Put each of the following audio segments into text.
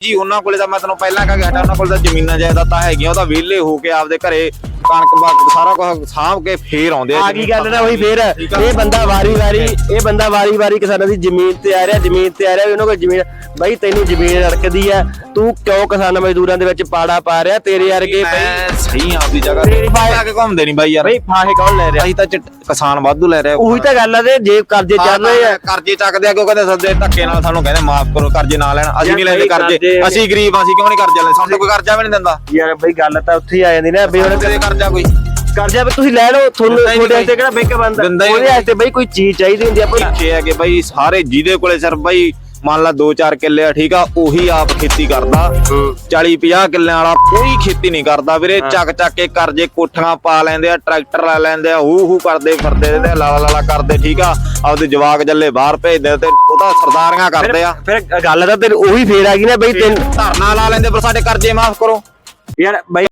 ਜੀ, ਉਹਨਾਂ ਕੋਲੇ ਤਾਂ ਮੈਂ ਤੈਨੂੰ ਪਹਿਲਾਂ ਕਹਿ ਕੇ ਹਟਾ ਉਹਨਾਂ ਕੋਲ ਤਾਂ ਜ਼ਮੀਨਾਂ ਜਾਇਦਾਦਾਂ ਹੈਗੀਆਂ, ਉਹ ਤਾਂ ਵਿਹਲੇ ਹੋ ਕੇ ਆਪਦੇ ਘਰੇ ਕਣਕ ਬਾਕ ਸਾਰਾ ਕੁਝ ਸਾਂਭ ਕੇ ਫੇਰ ਆਉਂਦੇ ਆ ਗਈ ਗੱਲ ਨਾ ਉਹੀ ਫੇਰ। ਇਹ ਬੰਦਾ ਵਾਰੀ ਵਾਰੀ ਇਹ ਬੰਦਾ ਵਾਰੀ ਵਾਰੀ ਕਿਸਾਨਾਂ ਦੀ ਜ਼ਮੀਨ ਤੇ ਆ ਰਿਹਾ ਜ਼ਮੀਨ ਤੇ ਆ ਰਿਹਾ ਉਹਨਾਂ ਕੋਲ ਜ਼ਮੀਨ ਬਾਈ ਤੈਨੂੰ ਜ਼ਮੀਨ ਰੜਕਦੀ ਆ ਤੂੰ ਕਿਉਂ ਕਿਸਾਨ ਮਜ਼ਦੂਰਾਂ ਦੇ ਵਿੱਚ ਪਾੜਾ ਪਾ ਰਿਹਾ ਤੇਰੇ ਵਰਗੇ ਬਾਈ? ਸਹੀ ਆਂ ਆਪਦੀ ਜਗ੍ਹਾ ਤੇਰੀ ਬਾਈ- ਆ ਕੇ ਘੁੰਮਦੇ ਨਹੀਂ ਬਾਈ ਯਾਰ। ਬਾਈ ਫਾਹੇ ਕੌਣ ਲੈ ਰਿਹਾ? ਅਸੀਂ ਤਾਂ ਕਿਸਾਨ ਵਾਧੂ ਲੈ ਰਹੇ ਉਹੀ ਤਾਂ ਗੱਲ ਆ ਤੇ ਜੇ ਕਰਜ਼ੇ ਚੱਲ ਰਹੇ ਆ। ਕਰਜ਼ੇ ਚੱਕਦੇ ਆ ਕਿਉਂ ਕਹਿੰਦੇ ਸੱਦੇ ਧੱਕੇ ਨਾਲ ਸਾਨੂੰ ਕਹਿੰਦੇ ਮਾਫ ਕਰੋ ਕਰਜ਼ੇ ਨਾ ਲੈਣ। ਅਸੀਂ ਨਹੀਂ ਲੈਂਦੇ ਬਾਈ ਕਰਜ਼ੇ। ਅਸੀਂ ਗਰੀਬ ਆ ਅਸੀਂ ਕਿਉਂ ਨਹੀਂ ਕਰਜ਼ਾ ਲੈਂਦੇ? ਸਾਨੂੰ ਤਾਂ ਕੋਈ ਕਰਜ਼ਾ ਵੀ ਨਹੀਂ ਦਿੰਦਾ। ਯਾਰ ਬਈ ਗੱਲ ਤਾਂ ਉੱਥੇ ਆ ਜਾਂਦੀ ਨਾ ਵੀ ਹੁਣ ਕਰਜ਼ਾ ਕੋਈ। ਕਰਜ਼ਾ ਵੀ ਤੁਸੀਂ ਲੈ ਲਓ ਤੁਹਾਨੂੰ ਦਿੰਦਾ ਹੀ ਨਹੀਂ ਤੁਹਾਡੇ ਵਾਸਤੇ ਬਾਈ। ਕਿਹੜਾ ਬੈਂਕ ਬੰਦਾ ਦਿੰਦਾ ਹੀ ਉਹਦੇ ਨਹੀਂ। ਵਾਸਤੇ ਬਈ ਕੋਈ ਚੀਜ਼ ਚਾਹੀਦੀ ਹੁੰਦੀ ਆ ਆਪਾਂ ਪਿੱਛੇ ਹੈ ਕਿ ਬਾਈ ਸਾਰੇ ਜਿਹਦੇ ਕੋਲੇ ਸਿਰ ਬਾਈ ਮੰਨ ਲਾ 2-4 ਕਿੱਲੇ ਆ ਠੀਕ ਆ ਉਹੀ ਆਪ ਖੇਤੀ ਕਰਦਾ। 40-50 ਕਿੱਲਿਆਂ ਵਾਲਾ ਕੋਈ ਖੇਤੀ ਨਹੀਂ ਕਰਦਾ ਵੀਰੇ। ਚੱਕ ਚੱਕ ਕੇ ਕਰਜ਼ੇ ਕੋਠੀਆਂ ਪਾ ਲੈਂਦੇ ਆ ਟਰੈਕਟਰ ਲੈ ਲੈਂਦੇ ਆ ਹੂ ਹੂ ਕਰਦੇ ਫਿਰਦੇ ਤੇ ਲਾਲਾ ਲਾਲਾ ਕਰਦੇ ਠੀਕ ਆ। ਆਪਦੇ ਜਵਾਕ ਜੱਲੇ ਬਾਹਰ ਭੇਜਦੇ ਤੇ ਉਹ ਤਾਂ ਸਰਦਾਰੀਆਂ ਕਰਦੇ ਆ। ਫਿਰ ਗੱਲ ਤਾਂ ਤੇਰੀ ਉਹੀ ਫੇਰ ਆ ਗਈ ਨਾ ਬਈ ਤੈਨੂੰ ਧਰਨਾ ਲਾ ਲੈਂਦੇ ਪਰ ਸਾਡੇ ਕਰਜ਼ੇ ਮਾਫ ਕਰੋ। ਯਾਰ ਬਾਈ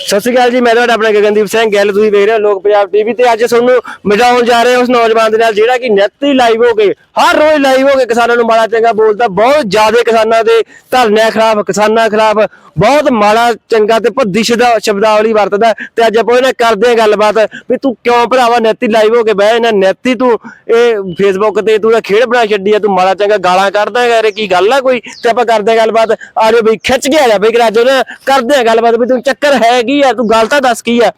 ਸਤਿ ਸ਼੍ਰੀ ਅਕਾਲ ਜੀ, ਮੈਂ ਤੁਹਾਡਾ ਆਪਣਾ ਗਗਨਦੀਪ ਸਿੰਘ ਗੱਲ, ਤੁਸੀਂ ਵੇਖ ਰਹੇ ਹੋ ਲੋਕ ਪੰਜਾਬ ਟੀਵੀ ਤੇ। ਅੱਜ ਤੁਹਾਨੂੰ ਮਿਲਾਉਣ ਜਾ ਰਹੇ ਹਾਂ ਉਸ ਨੌਜਵਾਨ ਦੇ ਨਾਲ, ਜਿਹੜਾ ਕਿ ਨੈਤੀ ਲਾਈਵ ਹੋ ਕੇ ਹਰ ਰੋਜ਼ ਲਾਈਵ ਹੋ ਕੇ ਕਿਸਾਨਾਂ ਨੂੰ ਮਾੜਾ ਚੰਗਾ ਬੋਲਦਾ, ਬਹੁਤ ਜ਼ਿਆਦਾ ਕਿਸਾਨਾਂ ਦੇ ਧਰਨਿਆਂ ਖਿਲਾਫ, ਕਿਸਾਨਾਂ ਖਿਲਾਫ ਬਹੁਤ ਮਾੜਾ ਚੰਗਾ ਤੇ ਭੱਦੀ ਸ਼ਬਦਾ, ਸ਼ਬਦਾਵਲੀ ਵਰਤਦਾ ਤੇ ਅੱਜ ਆਪਾਂ ਇਹਨਾਂ ਕਰਦੇ ਹਾਂ ਗੱਲਬਾਤ ਵੀ ਤੂੰ ਕਿਉਂ ਭਰਾਵਾ ਨੈਤੀ ਲਾਈਵ ਹੋ ਕੇ ਬਹਿ ਇਹਨਾਂ ਨੈਤੀ ਤੂੰ, ਇਹ ਫੇਸਬੁੱਕ ਤੇ ਤੂੰ ਤਾਂ ਖੇਡ ਬਣਾ ਛੱਡੀ ਆ, ਤੂੰ ਮਾੜਾ ਚੰਗਾ ਗਾਲਾਂ ਕੱਢਦਾ ਯਾਰ ਇਹ ਕੀ ਗੱਲ ਆ ਕੋਈ? ਤੇ ਆਪਾਂ ਕਰਦੇ ਹਾਂ ਗੱਲਬਾਤ। ਆ ਜਾਓ ਬਈ, ਖਿੱਚ ਕੇ ਆ ਜਾ ਬਈ ਅੱਜ ਨਾ ਕਰਦੇ ਹਾਂ ਗੱਲਬਾਤ ਵੀ ਤੂੰ ਚੱਕਰ ਹੈ ਕੀ ਆ? ਤੂੰ ਗੱਲ ਤਾਂ ਦੱਸ ਕੀ ਆ?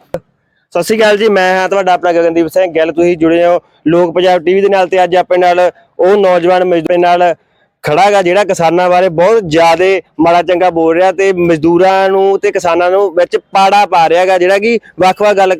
ਸਤਿ ਸ਼੍ਰੀ ਅਕਾਲ ਜੀ, ਮੈਂ ਹਾਂ ਤੁਹਾਡਾ ਆਪਣਾ ਗਗਨਦੀਪ ਸਿੰਘ ਗੱਲ। ਤੁਸੀਂ ਜੁੜੇ ਹੋ ਲੋਕ ਪੰਜਾਬ ਟੀਵੀ ਦੇ ਨਾਲ ਤੇ ਅੱਜ ਆਪਣੇ ਨਾਲ ਉਹ ਨੌਜਵਾਨ ਮਜ਼ਦੂਰ ਨਾਲ ਖੜਾ ਜਿਹੜਾ ਕਿਸਾਨਾਂ ਬਾਰੇ ਬਹੁਤ ਜ਼ਿਆਦਾ ਮਾੜਾ ਚੰਗਾ ਬੋਲ ਰਿਹਾ ਤੇ ਮਜ਼ਦੂਰਾਂ ਨੂੰ ਤੇ ਕਿਸਾਨਾਂ ਨੂੰ ਵਿੱਚ ਪਾੜਾ ਪਾ ਰਿਹਾ ਜਿਹੜਾ ਕਿ ਵੱਖ-ਵੱਖ ਗੱਲ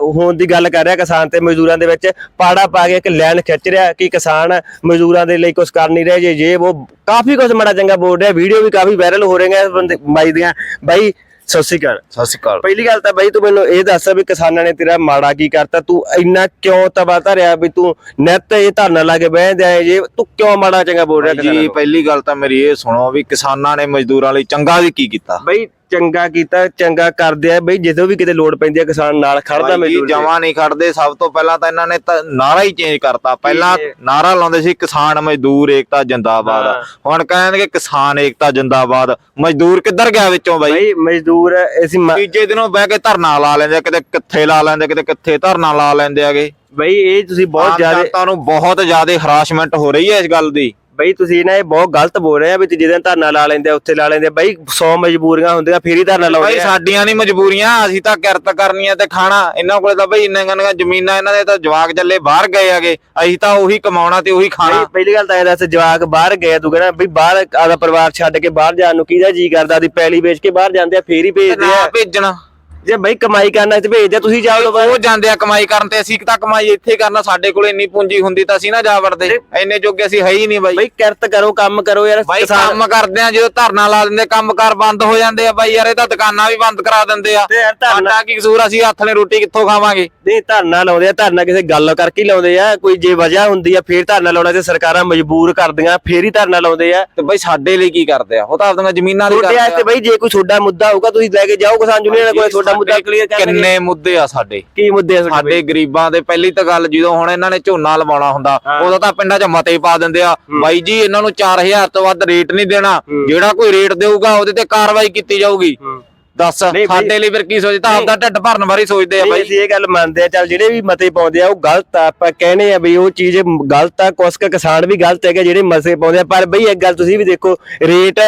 ਹੋਣ ਦੀ ਗੱਲ ਕਰ ਰਿਹਾ ਕਿਸਾਨ ਤੇ ਮਜ਼ਦੂਰਾਂ ਦੇ ਵਿੱਚ। ਪਾੜਾ ਪਾ ਕੇ ਇੱਕ ਲਾਈਨ ਖਿੱਚ ਰਿਹਾ ਕਿ ਕਿਸਾਨ ਮਜ਼ਦੂਰਾਂ ਦੇ ਲਈ ਕੁਝ ਕਰ ਨਹੀਂ ਰਹੇ, ਜੇ ਜੇ ਉਹ ਕਾਫੀ ਕੁਝ ਮਾੜਾ ਚੰਗਾ ਬੋਲ ਰਿਹਾ, ਵੀਡੀਓ ਵੀ ਕਾਫੀ ਵਾਇਰਲ ਹੋ ਰਹੀਆਂ ਇਸ ਬੰਦੇ ਬਾਈ ਦੀਆਂ। ਬਾਈ ਸਤਿ ਸ਼੍ਰੀ ਅਕਾਲ। ਸਤਿ ਸ਼੍ਰੀ ਅਕਾਲ। ਪਹਿਲੀ ਗੱਲ ਤਾਂ ਬਾਈ ਤੂੰ ਮੈਨੂੰ ਇਹ ਦੱਸ ਵੀ ਕਿਸਾਨਾਂ ਨੇ ਤੇਰਾ ਮਾੜਾ ਕੀ ਕਰਤਾ? ਤੂੰ ਇੰਨਾ ਕਿਉਂ ਤਬਾ ਧਰਿਆ ਵੀ ਤੂੰ ਨਿੱਤ ਇਹ ਧਰਨਾ ਲਾ ਕੇ ਬਹਿ ਜਾ ਜੇ? ਤੂੰ ਕਿਉਂ ਮਾੜਾ ਚੰਗਾ ਬੋਲ ਰਿਹਾ ਜੀ? ਪਹਿਲੀ ਗੱਲ ਤਾਂ ਮੇਰੀ ਇਹ ਸੁਣੋ ਵੀ ਕਿਸਾਨਾਂ ਨੇ ਮਜ਼ਦੂਰਾਂ ਲਈ ਚੰਗਾ ਵੀ ਕੀ ਕੀਤਾ? ਬਈ ਚੰਗਾ ਕੀਤਾ ਚੰਗਾ ਕਰਦੇ ਆ ਬਈ ਜਦੋਂ ਵੀ ਕਿਤੇ ਲੋੜ ਪੈਂਦੀ ਆ ਕਿਸਾਨ ਨਾਲ ਖੜਦਾ ਮਜ਼ਦੂਰ ਦੇ। ਜਮਾ ਨਹੀਂ ਖੜਦੇ ਸਭ ਤੋਂ ਪਹਿਲਾਂ ਤਾਂ ਇਹਨਾਂ ਨੇ ਤਾਂ ਨਾਰਾ ਹੀ ਚੇਂਜ ਕਰਤਾ। ਪਹਿਲਾਂ ਨਾਰਾ ਲਾਉਂਦੇ ਸੀ ਕਿਸਾਨ ਮਜ਼ਦੂਰ ਏਕਤਾ ਜਿੰਦਾਬਾਦ। ਹਾਂ। ਹੁਣ ਕਹਿੰਦੇ ਕਿਸਾਨ ਏਕਤਾ ਜਿੰਦਾਬਾਦ। ਮਜ਼ਦੂਰ ਕਿੱਧਰ ਗਿਆ ਵਿੱਚੋਂ ਬਾਈ? ਬਈ ਮਜ਼ਦੂਰ ਅਸੀਂ ਮ- ਤੀਜੇ ਦਿਨੋਂ ਬਹਿ ਕੇ ਧਰਨਾ ਲਾ ਲੈਂਦੇ ਆ, ਕਿਤੇ ਕਿੱਥੇ ਲਾ ਲੈਂਦੇ ਕਿਤੇ ਕਿੱਥੇ ਧਰਨਾ ਲਾ ਲੈਂਦੇ ਆਗੇ। ਬਈ ਇਹ ਤੁਸੀਂ ਬਹੁਤ ਜ਼ਿਆਦਾ ਨੂੰ ਬਹੁਤ ਜ਼ਿਆਦਾ ਹਰਾਸਮੈਂਟ ਹੋ ਰਹੀ ਹੈ ਇਸ ਗੱਲ ਦੀ। ਬਈ ਤੁਸੀਂ ਨਾ ਇਹ ਬਹੁਤ ਗਲਤ ਬੋਲ ਰਹੇ ਆ ਵੀ ਦਿਨ ਧਰਨਾ ਲਾ ਲੈਂਦੇ ਆ ਉੱਥੇ ਲਾ ਲੈਂਦੇ ਆ। ਬਈ 100 ਮਜਬੂਰੀਆਂ ਹੁੰਦੀਆਂ ਫੇਰ ਹੀ ਧਰਨਾ ਲਾਉਂਦੇ ਆ। ਸਾਡੀਆਂ ਨਹੀਂ ਮਜਬੂਰੀਆਂ ਅਸੀਂ ਤਾਂ ਕਿਰਤ ਕਰਨੀਆਂ ਤੇ ਖਾਣਾ। ਇਹਨਾਂ ਕੋਲੇ ਤਾਂ ਬਈ ਇੰਨੀਆਂ ਇੰਨੀਆਂ ਜ਼ਮੀਨਾਂ ਇਹਨਾਂ ਦੇ ਤਾਂ ਜਵਾਕ ਜੱਲੇ ਬਾਹਰ ਗਏ ਆਗੇ ਅਸੀਂ ਤਾਂ ਉਹੀ ਕਮਾਉਣਾ ਤੇ ਉਹੀ ਖਾਣਾ। ਬਈ ਪਹਿਲੀ ਗੱਲ ਤਾਂ ਇਹ ਦੱਸ ਜਵਾਕ ਬਾਹਰ ਗਏ ਤੂੰ ਕਹਿੰਦਾ ਵੀ ਬਾਹਰ ਆਦਾ ਪਰਿਵਾਰ ਛੱਡ ਕੇ ਬਾਹਰ ਜਾਣ ਨੂੰ ਕਿਹਦਾ ਜੀ ਕਰਦਾ? ਦੀ ਪੈਲੀ ਵੇਚ ਕੇ ਬਾਹਰ ਜਾਂਦੇ ਆ ਫੇਰ ਹੀ ਭੇਜਦੇ ਆ। ਭੇਜਣਾ। ਜੇ ਬਈ ਕਮਾਈ ਕਰਨਾ ਤੇ ਭੇਜਦੇ ਤੁਸੀਂ ਜਾਓ ਲੋ ਉਹ ਜਾਂਦੇ ਆ ਕਮਾਈ ਕਰਨ ਤੇ ਅਸੀਂ ਤਾਂ ਕਮਾਈ ਇੱਥੇ ਕਰਨਾ ਸਾਡੇ ਕੋਲ ਇੰਨੀ ਪੂੰਜੀ ਹੁੰਦੀ ਤਾਂ ਅਸੀਂ ਨਾ ਜਾ ਵੜਦੇ। ਇੰਨੇ ਜੋਗੇ ਅਸੀਂ ਹੈ ਹੀ ਨਹੀਂ ਬਾਈ। ਬਈ ਕਿਰਤ ਕਰੋ ਕੰਮ ਕਰੋ ਯਾਰ ਬਾਈ ਕੰਮ ਕਰਦੇ ਆ ਜਦੋਂ ਧਰਨਾ ਲਾ ਦਿੰਦੇ ਕੰਮਕਾਰ ਬੰਦ ਹੋ ਜਾਂਦੇ ਆ ਬਾਈ ਯਾਰ ਇਹ ਤਾਂ ਦੁਕਾਨਾਂ ਵੀ ਬੰਦ ਕਰਾ ਦਿੰਦੇ ਆ। ਧਰਨਾ ਸਾਡਾ ਕੀ ਕਸੂਰ ਅਸੀਂ ਹੱਥ ਨੇ ਰੋਟੀ ਕਿੱਥੋਂ ਖਾਵਾਂਗੇ? ਨਹੀਂ ਧਰਨਾ ਲਾਉਂਦੇ ਆ ਧਰਨਾ ਕਿਸੇ ਗੱਲ ਕਰਕੇ ਹੀ ਲਾਉਂਦੇ ਆ। ਕੋਈ ਜੇ ਵਜ੍ਹਾ ਹੁੰਦੀ ਆ ਫੇਰ ਧਰਨਾ ਲਾਉਣਾ ਤੇ ਸਰਕਾਰਾਂ ਮਜਬੂਰ ਕਰਦੀਆਂ ਫੇਰ ਹੀ ਧਰਨਾ ਲਾਉਂਦੇ ਆ। ਤੇ ਬਾਈ ਸਾਡੇ ਲਈ ਕੀ ਕਰਦੇ ਆ? ਉਹ ਤਾਂ ਆਪਣੀਆਂ ਜ਼ਮੀਨਾਂ ਲਈ ਤੁਹਾਡੇ ਵਾਸਤੇ ਬਈ ਜੇ ਕੋਈ ਛੋਡਾ ਮੁੱਦਾ ਹੋਊਗਾ ਤੁਸੀਂ ਲੈ ਕੇ ਜਾਓ ਕਿਸਾਨ ਯੂਨੀਅਨ ਕੋਲ ਛੋਡਾ ਮੁੱਦਾ ਕਲੀਅਰ ਕਿੰਨੇ ਮੁੱਦੇ ਆ ਸਾਡੇ? ਕੀ ਮੁੱਦੇ ਆ ਤੁਹਾਡੇ ਸਾਡੇ ਗਰੀਬਾਂ ਦੇ ਪਹਿਲੀ ਤਾਂ ਗੱਲ ਜਦੋਂ ਹੁਣ ਇਹਨਾਂ ਨੇ ਝੋਨਾ ਲਵਾਉਣਾ ਹੁੰਦਾ। ਉਦੋਂ ਤਾਂ ਪਿੰਡਾਂ 'ਚ ਮਤੇ ਪਾ ਦਿੰਦੇ ਆ। ਬਾਈ ਜੀ ਇਹਨਾਂ ਨੂੰ 4000 ਤੋਂ ਵੱਧ ਰੇਟ ਨਹੀਂ ਦੇਣਾ। ਜਿਹੜਾ ਕੋਈ ਰੇਟ ਦੇਊਗਾ ਉਹਦੇ ਤੇ ਕਾਰਵਾਈ ਕੀਤੀ ਜਾਊਗੀ। ਦੱਸ ਨਹੀਂ ਬਾਈ- ਸਾਡੇ ਲਈ ਫਿਰ ਕੀ ਸੋਚਦਾ? ਆਪਦਾ ਢਿੱਡ ਭਰਨ ਬਾਰੇ ਸੋਚਦੇ ਆ ਨਹੀਂ, ਬਾਈ। ਅਸੀਂ ਇਹ ਗੱਲ ਮੰਨਦੇ ਆ ਚੱਲ ਜਿਹੜੇ ਵੀ ਮਤੇ ਪਾਉਂਦੇ ਆ ਉਹ ਗਲਤ ਆ ਆਪਾਂ ਕਹਿੰਦੇ ਆ ਵੀ ਉਹ ਚੀਜ਼ ਗਲਤ ਆ ਕੁਛ ਕੁ ਕਿਸਾਨ ਵੀ ਗਲਤ ਹੈਗੇ ਜਿਹੜੇ ਮਤੇ ਪਾਉਂਦੇ ਆ ਪਰ ਬਈ ਇੱਕ ਗੱਲ ਤੁਸੀਂ ਵੀ ਦੇਖੋ ਰੇਟ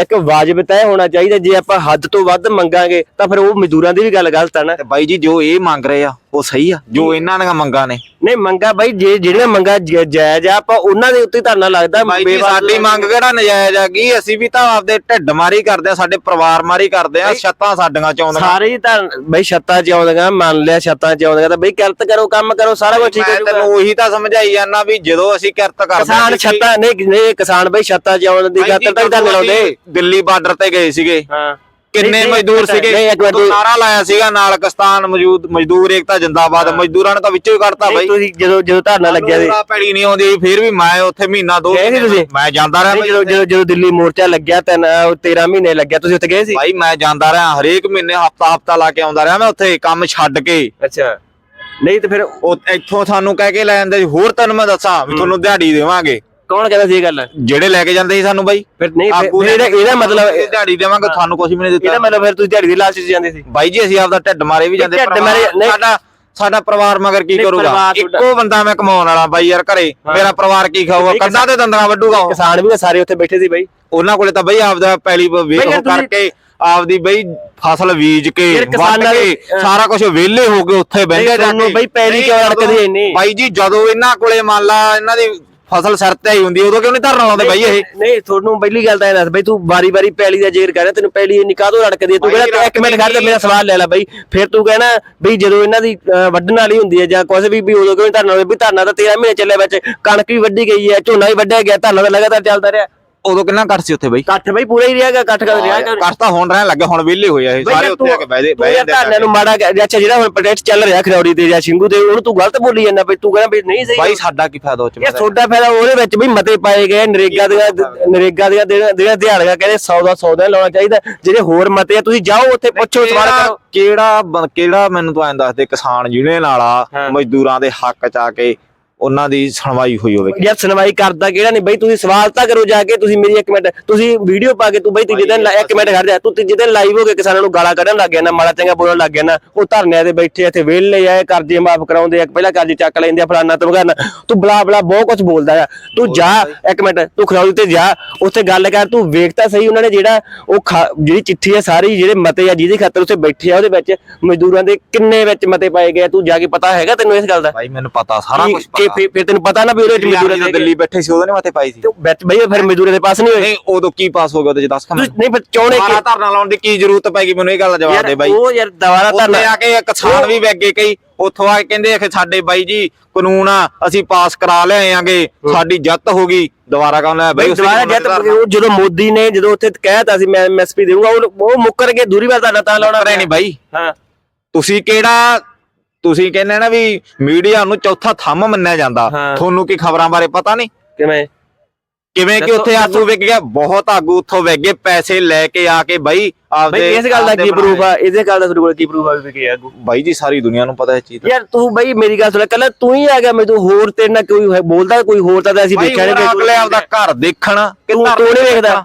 ਇੱਕ ਵਾਜਬ ਤੈਅ ਹੋਣਾ ਚਾਹੀਦਾ ਜੇ ਆਪਾਂ ਹੱਦ ਤੋਂ ਵੱਧ ਮੰਗਾਂਗੇ ਤਾਂ ਫਿਰ ਉਹ ਮਜ਼ਦੂਰਾਂ ਦੀ ਵੀ ਗੱਲ ਗਲਤ ਆ ਨਾ। ਤੇ ਬਾਈ ਜੀ ਜੋ ਇਹ ਮੰਗ ਰਹੇ ਆ ਉਹ ਸਹੀ ਆ ਜੋ ਇਹਨਾਂ ਦੀਆਂ ਮੰਗਾਂ ਨੇ। ਨਹੀਂ ਮੰਗਾ ਬਾਈ ਜੇ ਜਿਹੜੀਆਂ ਮੰਗਾ ਜਾਇਜ਼ ਆ ਆਪਾਂ ਉਹਨਾਂ ਦੇ ਉੱਤੇ ਧਰਨਾ ਲੱਗਦਾ ਬਾਈ ਜੀ ਸਾਡੀ ਮੰਗ ਕਿਹੜਾ ਨਜਾਇਜ਼ ਆ ਕੀ? ਅਸੀਂ ਵੀ ਤਾਂ ਆਪਦੇ ਢਿੱਡ ਮਾਰੀ ਕਰਦੇ ਆ ਸਾਡੇ ਪਰਿਵਾਰ ਮਾਰੀ ਕਰਦੇ ਆ ਛੱਤਾਂ ਸਾਡੀਆਂ ਚ ਆਉਂਦੀਆਂ। ਸਾਰੇ ਹੀ ਤਾਂ ਬਈ ਛੱਤਾਂ ਚ ਆਉਂਦੀਆਂ ਮੰਨ ਲਿਆ ਛੱਤਾਂ ਚ ਆਉਂਦੀਆਂ ਤਾਂ ਬਈ ਕਿਰਤ ਕਰੋ ਕੰਮ ਕਰੋ ਸਾਰਾ ਕੁਝ ਠੀਕ ਮੈਂ ਹੈ ਤੈਨੂੰ ਉਹੀ ਤਾਂ ਸਮਝਾਈ ਜਾਂਦਾ ਵੀ ਜਦੋਂ ਅਸੀਂ ਕਿਰਤ ਕਰਦੇ ਕਿਸਾਨ ਛੱਤਾਂ ਨਹੀਂ ਨਹੀਂ ਕਿਸਾਨ ਬਈ ਛੱਤਾਂ ਚ ਆਉਣ ਦੀ ਖਾਤਰ ਤਾਂ ਧਰਨੇ ਲਾਉਂਦੇ। ਦਿੱਲੀ ਬਾਰਡਰ ਤੇ ਗਏ ਸੀਗੇ ਹਾਂ। ਕਿੰਨੇ ਮਜ਼ਦੂਰ ਸੀਗੇ? ਨਾਰਾ ਲਾਇਆ ਸੀਗਾ ਨਾਲ ਕਿਸਾਨ ਮੌਜੂਦ ਮਜ਼ਦੂਰ ਏਕਤਾ ਜਿੰਦਾਬਾਦ। ਮਜ਼ਦੂਰਾਂ ਨੇ ਤਾਂ ਵਿੱਚੋਂ ਹੀ ਕੱਢਤਾ ਬਾਈ। ਤੁਸੀਂ ਜਦੋਂ ਜਦੋਂ ਧਰਨਾ ਲੱਗਿਆ ਸੀ। ਪੈੜੀ ਨਹੀਂ ਆਉਂਦੀ। ਫਿਰ ਵੀ ਮੈਂ ਉੱਥੇ ਮਹੀਨਾ ਦੋ ਗਏ ਸੀ ਮਹੀਨੇ ਤੁਸੀਂ? ਮੈਂ ਜਾਂਦਾ ਰਿਹਾ ਜਦੋਂ ਜਦੋਂ ਜਦੋਂ ਦਿੱਲੀ ਮੋਰਚਾ ਲੱਗਿਆ ਤਾਂ 13 ਮਹੀਨੇ ਲੱਗਿਆ ਤੁਸੀਂ ਉੱਥੇ ਗਏ ਸੀ? ਬਾਈ ਮੈਂ ਜਾਂਦਾ ਰਿਹਾ। ਹਰੇਕ ਮਹੀਨੇ ਹਫਤਾ ਹਫਤਾ ਲਾ ਕੇ ਆਉਂਦਾ ਰਿਹਾ ਮੈਂ ਉੱਥੇ ਕੰਮ ਛੱਡ ਕੇ। ਅੱਛਾ। ਨਹੀਂ ਤੇ ਫਿਰ ਇੱਥੋਂ ਸਾਨੂੰ ਕਹਿ ਕੇ ਲੈ ਜਾਂਦੇ ਹੋਰ ਤੈਨੂੰ ਮੈਂ ਦੱਸਾਂ ਵੀ ਤੁਹਾਨੂੰ ਦਿਹਾੜੀ ਦੇਵਾਂਗੇ। ਕੌਣ ਕਹਿੰਦਾ ਸੀ ਇਹ ਗੱਲ? ਜਿਹੜੇ ਲੈ ਕੇ ਜਾਂਦੇ ਸੀ ਸਾਨੂੰ ਬਾਈ। ਫਿਰ ਨਹੀਂ ਫਿਰ- ਇਹਦਾ ਇਹਦਾ ਮਤਲਬ ਦਿਹਾੜੀ ਦੇਵਾਂਗੇ ਤੁਹਾਨੂੰ ਕੁਝ ਵੀ ਨਹੀਂ ਇਹਦਾ ਦਿੱਤਾ ਮਤਲਬ ਫਿਰ ਤੁਸੀਂ ਦਿਹਾੜੀ ਦੇ ਲਾਲਚ 'ਚ ਜਾਂਦੇ ਸੀ। ਬਾਈ ਜੀ ਅਸੀਂ ਆਪਦਾ ਢਿੱਡ ਮਾਰੇ ਵੀ ਜਾਂਦੇ ਢਿੱਡ ਪਰਿਵਾਰ- ਮਾਰੇ- ਨਹੀਂ। ਸਾਡਾ ਸਾਡਾ ਪਰਿਵਾਰ ਮਗਰ ਕੀ ਨਹੀਂ, ਕਰੂਗਾ? ਪਰਿਵਾਰ ਤੁਹਾਡਾ- ਇੱਕੋ ਬੰਦਾ ਮੈਂ ਕਮਾਉਣ ਵਾਲਾ ਬਾਈ ਯਾਰ ਘਰੇ। ਮੇਰਾ ਪਰਿਵਾਰ ਕੀ ਖਾਊਗਾ? ਨਹੀਂ, ਕੰਧਾਂ ਤੇ ਦੰਦਾਂ ਵੱਢੂਗਾ ਉਹ। ਕਿਸਾਨ ਵੀ ਤਾਂ ਸਾਰੇ ਉੱਥੇ ਬੈਠੇ ਸੀ ਬਾਈ। ਉਹਨਾਂ ਕੋਲੇ ਤਾਂ ਬਈ ਆਪਦਾ ਪੈਲੀ ਵੇਖ ਬਈ ਯਾਰ ਤੁਸੀਂ- ਕਰਕੇ ਆਪਦੀ ਬਈ ਫਸਲ ਬੀਜ ਕੇ ਯਾਰ ਵੱਢ ਕਿਸਾਨਾਂ ਕੇ ਦੇ-। ਸਾਰਾ ਕੁਝ ਵਿਹਲੇ ਹੋ ਕੇ ਉੱਥੇ ਬਹਿੰਦੇ ਤੁਹਾਨੂੰ ਬਈ ਪੈਲੀ ਕਿਉਂ ਰੜਕਦੀ ਜਦੋਂ- ਇੰਨੀ? ਬਾਈ ਜੀ ਜਦੋਂ ਇਹਨਾਂ ਕੋਲੇ ਮੰਨ ਲਾ ਇਹਨਾਂ ਦੀ ਫਸਲ ਸਿਰ ਤੇ ਆਈ ਹੁੰਦੀ ਉਦੋਂ ਕਿਉਂ ਨਹੀਂ ਧਰਨਾ ਲਾਉਂਦੇ ਬਾਈ ਇਹ? ਨਹੀਂ ਤੁਹਾਨੂੰ ਪਹਿਲੀ ਗੱਲ ਤਾਂ ਇਹ ਦੱਸ ਬਈ ਤੂੰ ਵਾਰੀ ਵਾਰੀ ਪੈਲੀ ਦਾ ਜ਼ੇਰ ਕਰ ਰਿਹਾ ਤੈਨੂੰ ਪੈਲੀ ਇੰਨੀ ਕਾਹਦੋਂ ਰੜਕਦੀ ਹੈ? ਤੂੰ ਕਹਿੰਦਾ ਇੱਕ ਮਿੰਟ ਖੜ ਜਾ ਮੇਰਾ ਸਵਾਲ ਲੈ ਲੈ ਬਈ। ਫਿਰ ਤੂੰ ਕਹਿਣਾ ਬਈ ਜਦੋਂ ਇਹਨਾਂ ਦੀ ਵੱਢਣ ਵਾਲੀ ਹੁੰਦੀ ਹੈ ਜਾਂ ਕੁਝ ਵੀ ਵੀ ਉਦੋਂ ਕਿਉਂ ਧਰਨਾ ਹੋਵੇ ਵੀ ਧਰਨਾ ਤਾਂ 13 ਮਹੀਨੇ ਚੱਲਿਆ ਵਿੱਚ ਕਣਕ ਵੀ ਵੱਢੀ ਗਈ ਹੈ ਝੋਨਾ ਵੀ ਵੱਢਿਆ ਗਿਆ ਧਰਨਾ ਤਾਂ ਲਗਾਤਾਰ ਚੱਲਦਾ ਰਿਹਾ। ਉਦੋਂ ਕਿੰਨਾ ਕੱਟ ਸੀ ਉੱਥੇ ਬਾਈ? ਇਕੱਠ ਬਈ ਪੂਰਾ ਹੀ ਰਿਹਾਗਾ ਇਕੱਠ ਕਰ ਰਿਹਾ ਕੱਟ ਤਾਂ ਹੁਣ ਰਹਿਣ ਲੱਗੇ ਹੁਣ ਵਿਹਲੇ ਹੋਏ ਆ ਇਹ ਬਈ ਸਾਰੇ ਉੱਥੇ ਆ ਕੇ ਬਹਿ ਤੂੰ ਬਹਿ ਜਾਂਦੇ ਧਰਨਿਆਂ ਨੂੰ ਮਾੜਾ ਅੱਛਾ ਜਿਹੜਾ ਹੁਣ ਪ੍ਰੋਜੈਕਟ ਚੱਲ ਰਿਹਾ ਖਰੌੜੀ ਤੇ ਜਾਂ ਸਿੰਘੂ ਤੇ ਉਹਨੂੰ ਤੂੰ ਗਲਤ ਬੋਲੀ ਜਾਂਦਾ ਬਈ ਤੂੰ ਕਹਿੰਦਾ ਬਈ ਨਹੀਂ ਸਹੀ ਬਾਈ ਸਾਡਾ ਕੀ ਫਾਇਦਾ ਉਹ ਚ ਇਹ ਤੁਹਾਡਾ ਫਾਇਦਾ ਉਹਦੇ ਵਿੱਚ ਵੀ ਮਤੇ ਪਾਏ ਗਏ ਨਰੇਗਾ ਦੀਆਂ ਨਰੇਗਾ ਦੀਆਂ ਜਿਹੜੀਆਂ ਜਿਹੜੀਆਂ ਦਿਹਾੜੀਆਂ ਕਹਿੰਦੇ 100 ਦਾ 100 ਦਾ ਲਾਉਣਾ ਚਾਹੀਦਾ ਜਿਹੜੇ ਹੋਰ ਮਤੇ ਆ ਤੁਸੀਂ ਜਾਓ ਉੱਥੇ ਪੁੱਛੋ ਸਵਾਲ ਕਰੋ। ਕਿਹੜਾ ਕਿਹੜਾ ਮੈਨੂੰ ਤੂੰ ਐਂ ਦੱਸ ਦੇ ਕਿਸਾਨ ਯੂਨੀਅਨ ਵਾਲਾ। ਮਜ਼ਦੂਰਾਂ ਦੇ ਹੱਕ ਚ ਆ ਕੇ ਉਹਨਾਂ ਦੀ ਸੁਣਵਾਈ ਹੋਈ ਹੋਵੇ। ਯਾਰ ਸੁਣਵਾਈ ਕਰਦਾ ਕਿਹੜਾ ਨਹੀਂ? ਬਈ ਤੁਸੀਂ ਸਵਾਲ ਤਾਂ ਕਰੋ ਜਾ ਕੇ ਤੁਸੀਂ ਮੇਰੀ ਇੱਕ ਮਿੰਟ ਤੁਸੀਂ ਵੀਡੀਓ ਪਾ ਕੇ ਤੂੰ ਬਈ ਤੀਜੇ ਦਿਨ ਇੱਕ ਮਿੰਟ ਖੜ ਜਾ। ਤੂੰ ਤੀਜੇ ਦਿਨ ਲਾਈਵ ਹੋ ਕੇ ਕਿਸਾਨਾਂ ਨੂੰ ਗਾਲਾਂ ਕੱਢਣ ਲੱਗ ਗਿਆ ਨਾ ਮਾੜਾ ਚੰਗਾ ਬੋਲਣ ਲੱਗ ਗਿਆ ਨਾ। ਉਹ ਧਰਨਿਆਂ ਦੇ ਬੈਠੇ ਇੱਥੇ ਵਿਹਲੇ ਆਏ ਕਰਜ਼ੇ ਮਾਫ ਕਰਾਉਂਦੇ ਆ ਪਹਿਲਾਂ ਕਰਜ਼ੇ ਚੱਕ ਲੈਂਦੇ ਆ ਫਲਾਨਾ ਤੇ ਵਗਾਨਾ ਤੂੰ ਬਲਾ ਬਲਾ ਬਹੁਤ ਕੁਝ ਬੋਲਦਾ ਆ। ਤੂੰ ਜਾ ਇੱਕ ਮਿੰਟ ਤੂੰ ਖਰੌਲੀ ਤੇ ਜਾ ਉੱਥੇ ਗੱਲ ਕਰ ਤੂੰ ਵੇਖ ਤਾਂ ਸਹੀ ਉਹਨਾਂ ਨੇ ਜਿਹੜਾ ਉਹ ਜਿਹੜੀ ਚਿੱਠੀ ਆ ਸਾਰੀ ਜਿਹੜੇ ਮਤੇ ਆ ਜਿਹਦੇ ਖਾਤਰ ਉੱਥੇ ਬੈਠੇ ਆ ਉਹਦੇ ਵਿੱਚ ਮਜ਼ਦੂਰਾਂ ਦੇ ਕਿੰਨੇ ਵਿੱਚ ਮਤੇ ਪਾਏ ਗਏ ਤੂੰ ਜਾ ਕੇ ਪਤਾ ਹੈਗਾ ਤੈਨੂੰ ਇਸ ਗੱਲ ਦਾ? ਬਾਈ ਮੈਨੂੰ ਪਤਾ ਸਾਰਾ ਕੁਝ ਫਿਰ- ਫਿਰ ਤੈਨੂੰ ਪਤਾ ਨਾ ਵੀ ਉਹਦੇ ਵਿੱਚ ਮਜ਼ਦੂਰਾਂ ਜਦੋਂ ਦੇ ਦਿੱਲੀ ਬੈਠੇ ਸੀ ਉਹਦੇ ਨੇ ਮਾਤੇ ਪਾਈ ਸੀ। ਤੇ ਵਿੱਚ ਬਈ ਫਿਰ ਮਜ਼ਦੂਰਾਂ ਦੇ ਪਾਸ ਨਹੀਂ ਹੋਏ। ਨਹੀਂ ਉਦੋਂ ਕੀ ਪਾਸ ਹੋ ਗਿਆ ਉਹਦੇ ਚ ਦੱਸ ਖਮ ਤੁਸੀਂ ਨਹੀਂ ਫਿਰ ਦੁਬਾਰਾ ਕਿ ਧਰਨਾ ਲਾਉਣ ਦੀ ਕੀ ਜ਼ਰੂਰਤ ਪੈ ਗਈ ਮੈਨੂੰ ਇਹ ਗੱਲ ਦਾ ਜਵਾਬ ਦੇ ਬਾਈ। ਉਹ ਯਾਰ ਦੁਬਾਰਾ ਧਰਨਾ ਆ ਕੇ ਕਿਸਾਨ ਵੀ ਵੈਗੇ ਕਈ ਉੱਥੋਂ ਆ ਕੇ ਕਹਿੰਦੇ ਕਿ ਸਾਡੇ ਬਾਈ ਜੀ ਕਾਨੂੰਨ ਆ ਅਸੀਂ ਪਾਸ ਕਰਾ ਲਿਆਏ ਆਂਗੇ ਸਾਡੀ ਜਿੱਤ ਹੋ ਗਈ। ਦੁਬਾਰਾ ਕੌਣ ਲੈ ਬਾਈ ਦੁਬਾਰਾ ਕਾਨੂੰਨ ਜਦ ਦਾ ਉਹ ਜਦੋਂ ਮੋਦੀ ਨੇ ਜਦੋਂ ਉੱਥੇ ਕਹਿਤਾ ਸੀ ਮੈਂ ਐਮਐਸਪੀ ਦੇਵਾਂਗਾ ਉਹ ਮੁੱਕਰ ਕੇ ਦੂਰੀ ਵਾਰ ਧਰਨਾ ਤਾਂ ਲਾਉਣਾ ਨਹੀਂ ਬਾਈ। ਹਾਂ। ਤੁਸੀਂ ਕਿਹੜਾ ਤੁਸੀਂ ਕਹਿੰਦੇ ਨਾ ਵੀ ਮੀਡੀਆ ਨੂੰ ਚੌਥਾ ਥੰਮ ਮੰਨਿਆ ਜਾਂਦਾ। ਹਾਂ। ਤੁਹਾਨੂੰ ਕੀ ਖਬਰਾਂ ਬਾਰੇ ਪਤਾ ਨਹੀਂ? ਕਿਵੇਂ? ਕਿਵੇਂ ਕਿ ਦੱਸੋ- ਉੱਥੇ ਆਗੂ ਵਿਕ ਗਿਆ? ਬਹੁਤ ਆਗੂ ਉੱਥੋਂ ਵਿਕ ਗਏ ਪੈਸੇ ਲੈ ਕੇ ਆ ਕੇ ਬਾਈ ਆਪਦੇ ਬਈ ਇਸ ਗੱਲ ਦਾ ਆਪਦੇ ਕੀ ਪ੍ਰੂਫ। ਆ? ਇਹਦੇ ਗੱਲ ਦਾ ਤੁਹਾਡੇ ਕੋਲ ਕੀ ਪ੍ਰੂਫ ਆ ਵੀ ਕਿ ਆਗੂ? ਬਾਈ ਜੀ ਸਾਰੀ ਦੁਨੀਆ ਨੂੰ ਪਤਾ ਹੈ ਚੀਜ਼ ਦਾ। ਯਾਰ ਤੂੰ ਬਈ ਮੇਰੀ ਗੱਲ ਸੁਣ ਕੱਲ ਤੂੰ ਹੀ ਆ ਗਿਆ ਮੈਂ ਤੂੰ ਹੋਰ ਤੇਰੇ ਨਾਲ ਕੋਈ ਹੈ- ਬੋਲਦਾ ਕੋਈ ਹੋਰ ਤਾਂ ਅਸੀਂ ਬਾਈ ਵੇਖਿਆ ਹੋਰ ਨਹੀਂ ਅਗਲੇ ਆਪਦਾ ਘਰ ਦੇਖਣ ਕਿ ਤੂੰ- ਤੂੰ ਨੀ ਵੇਖਦਾ?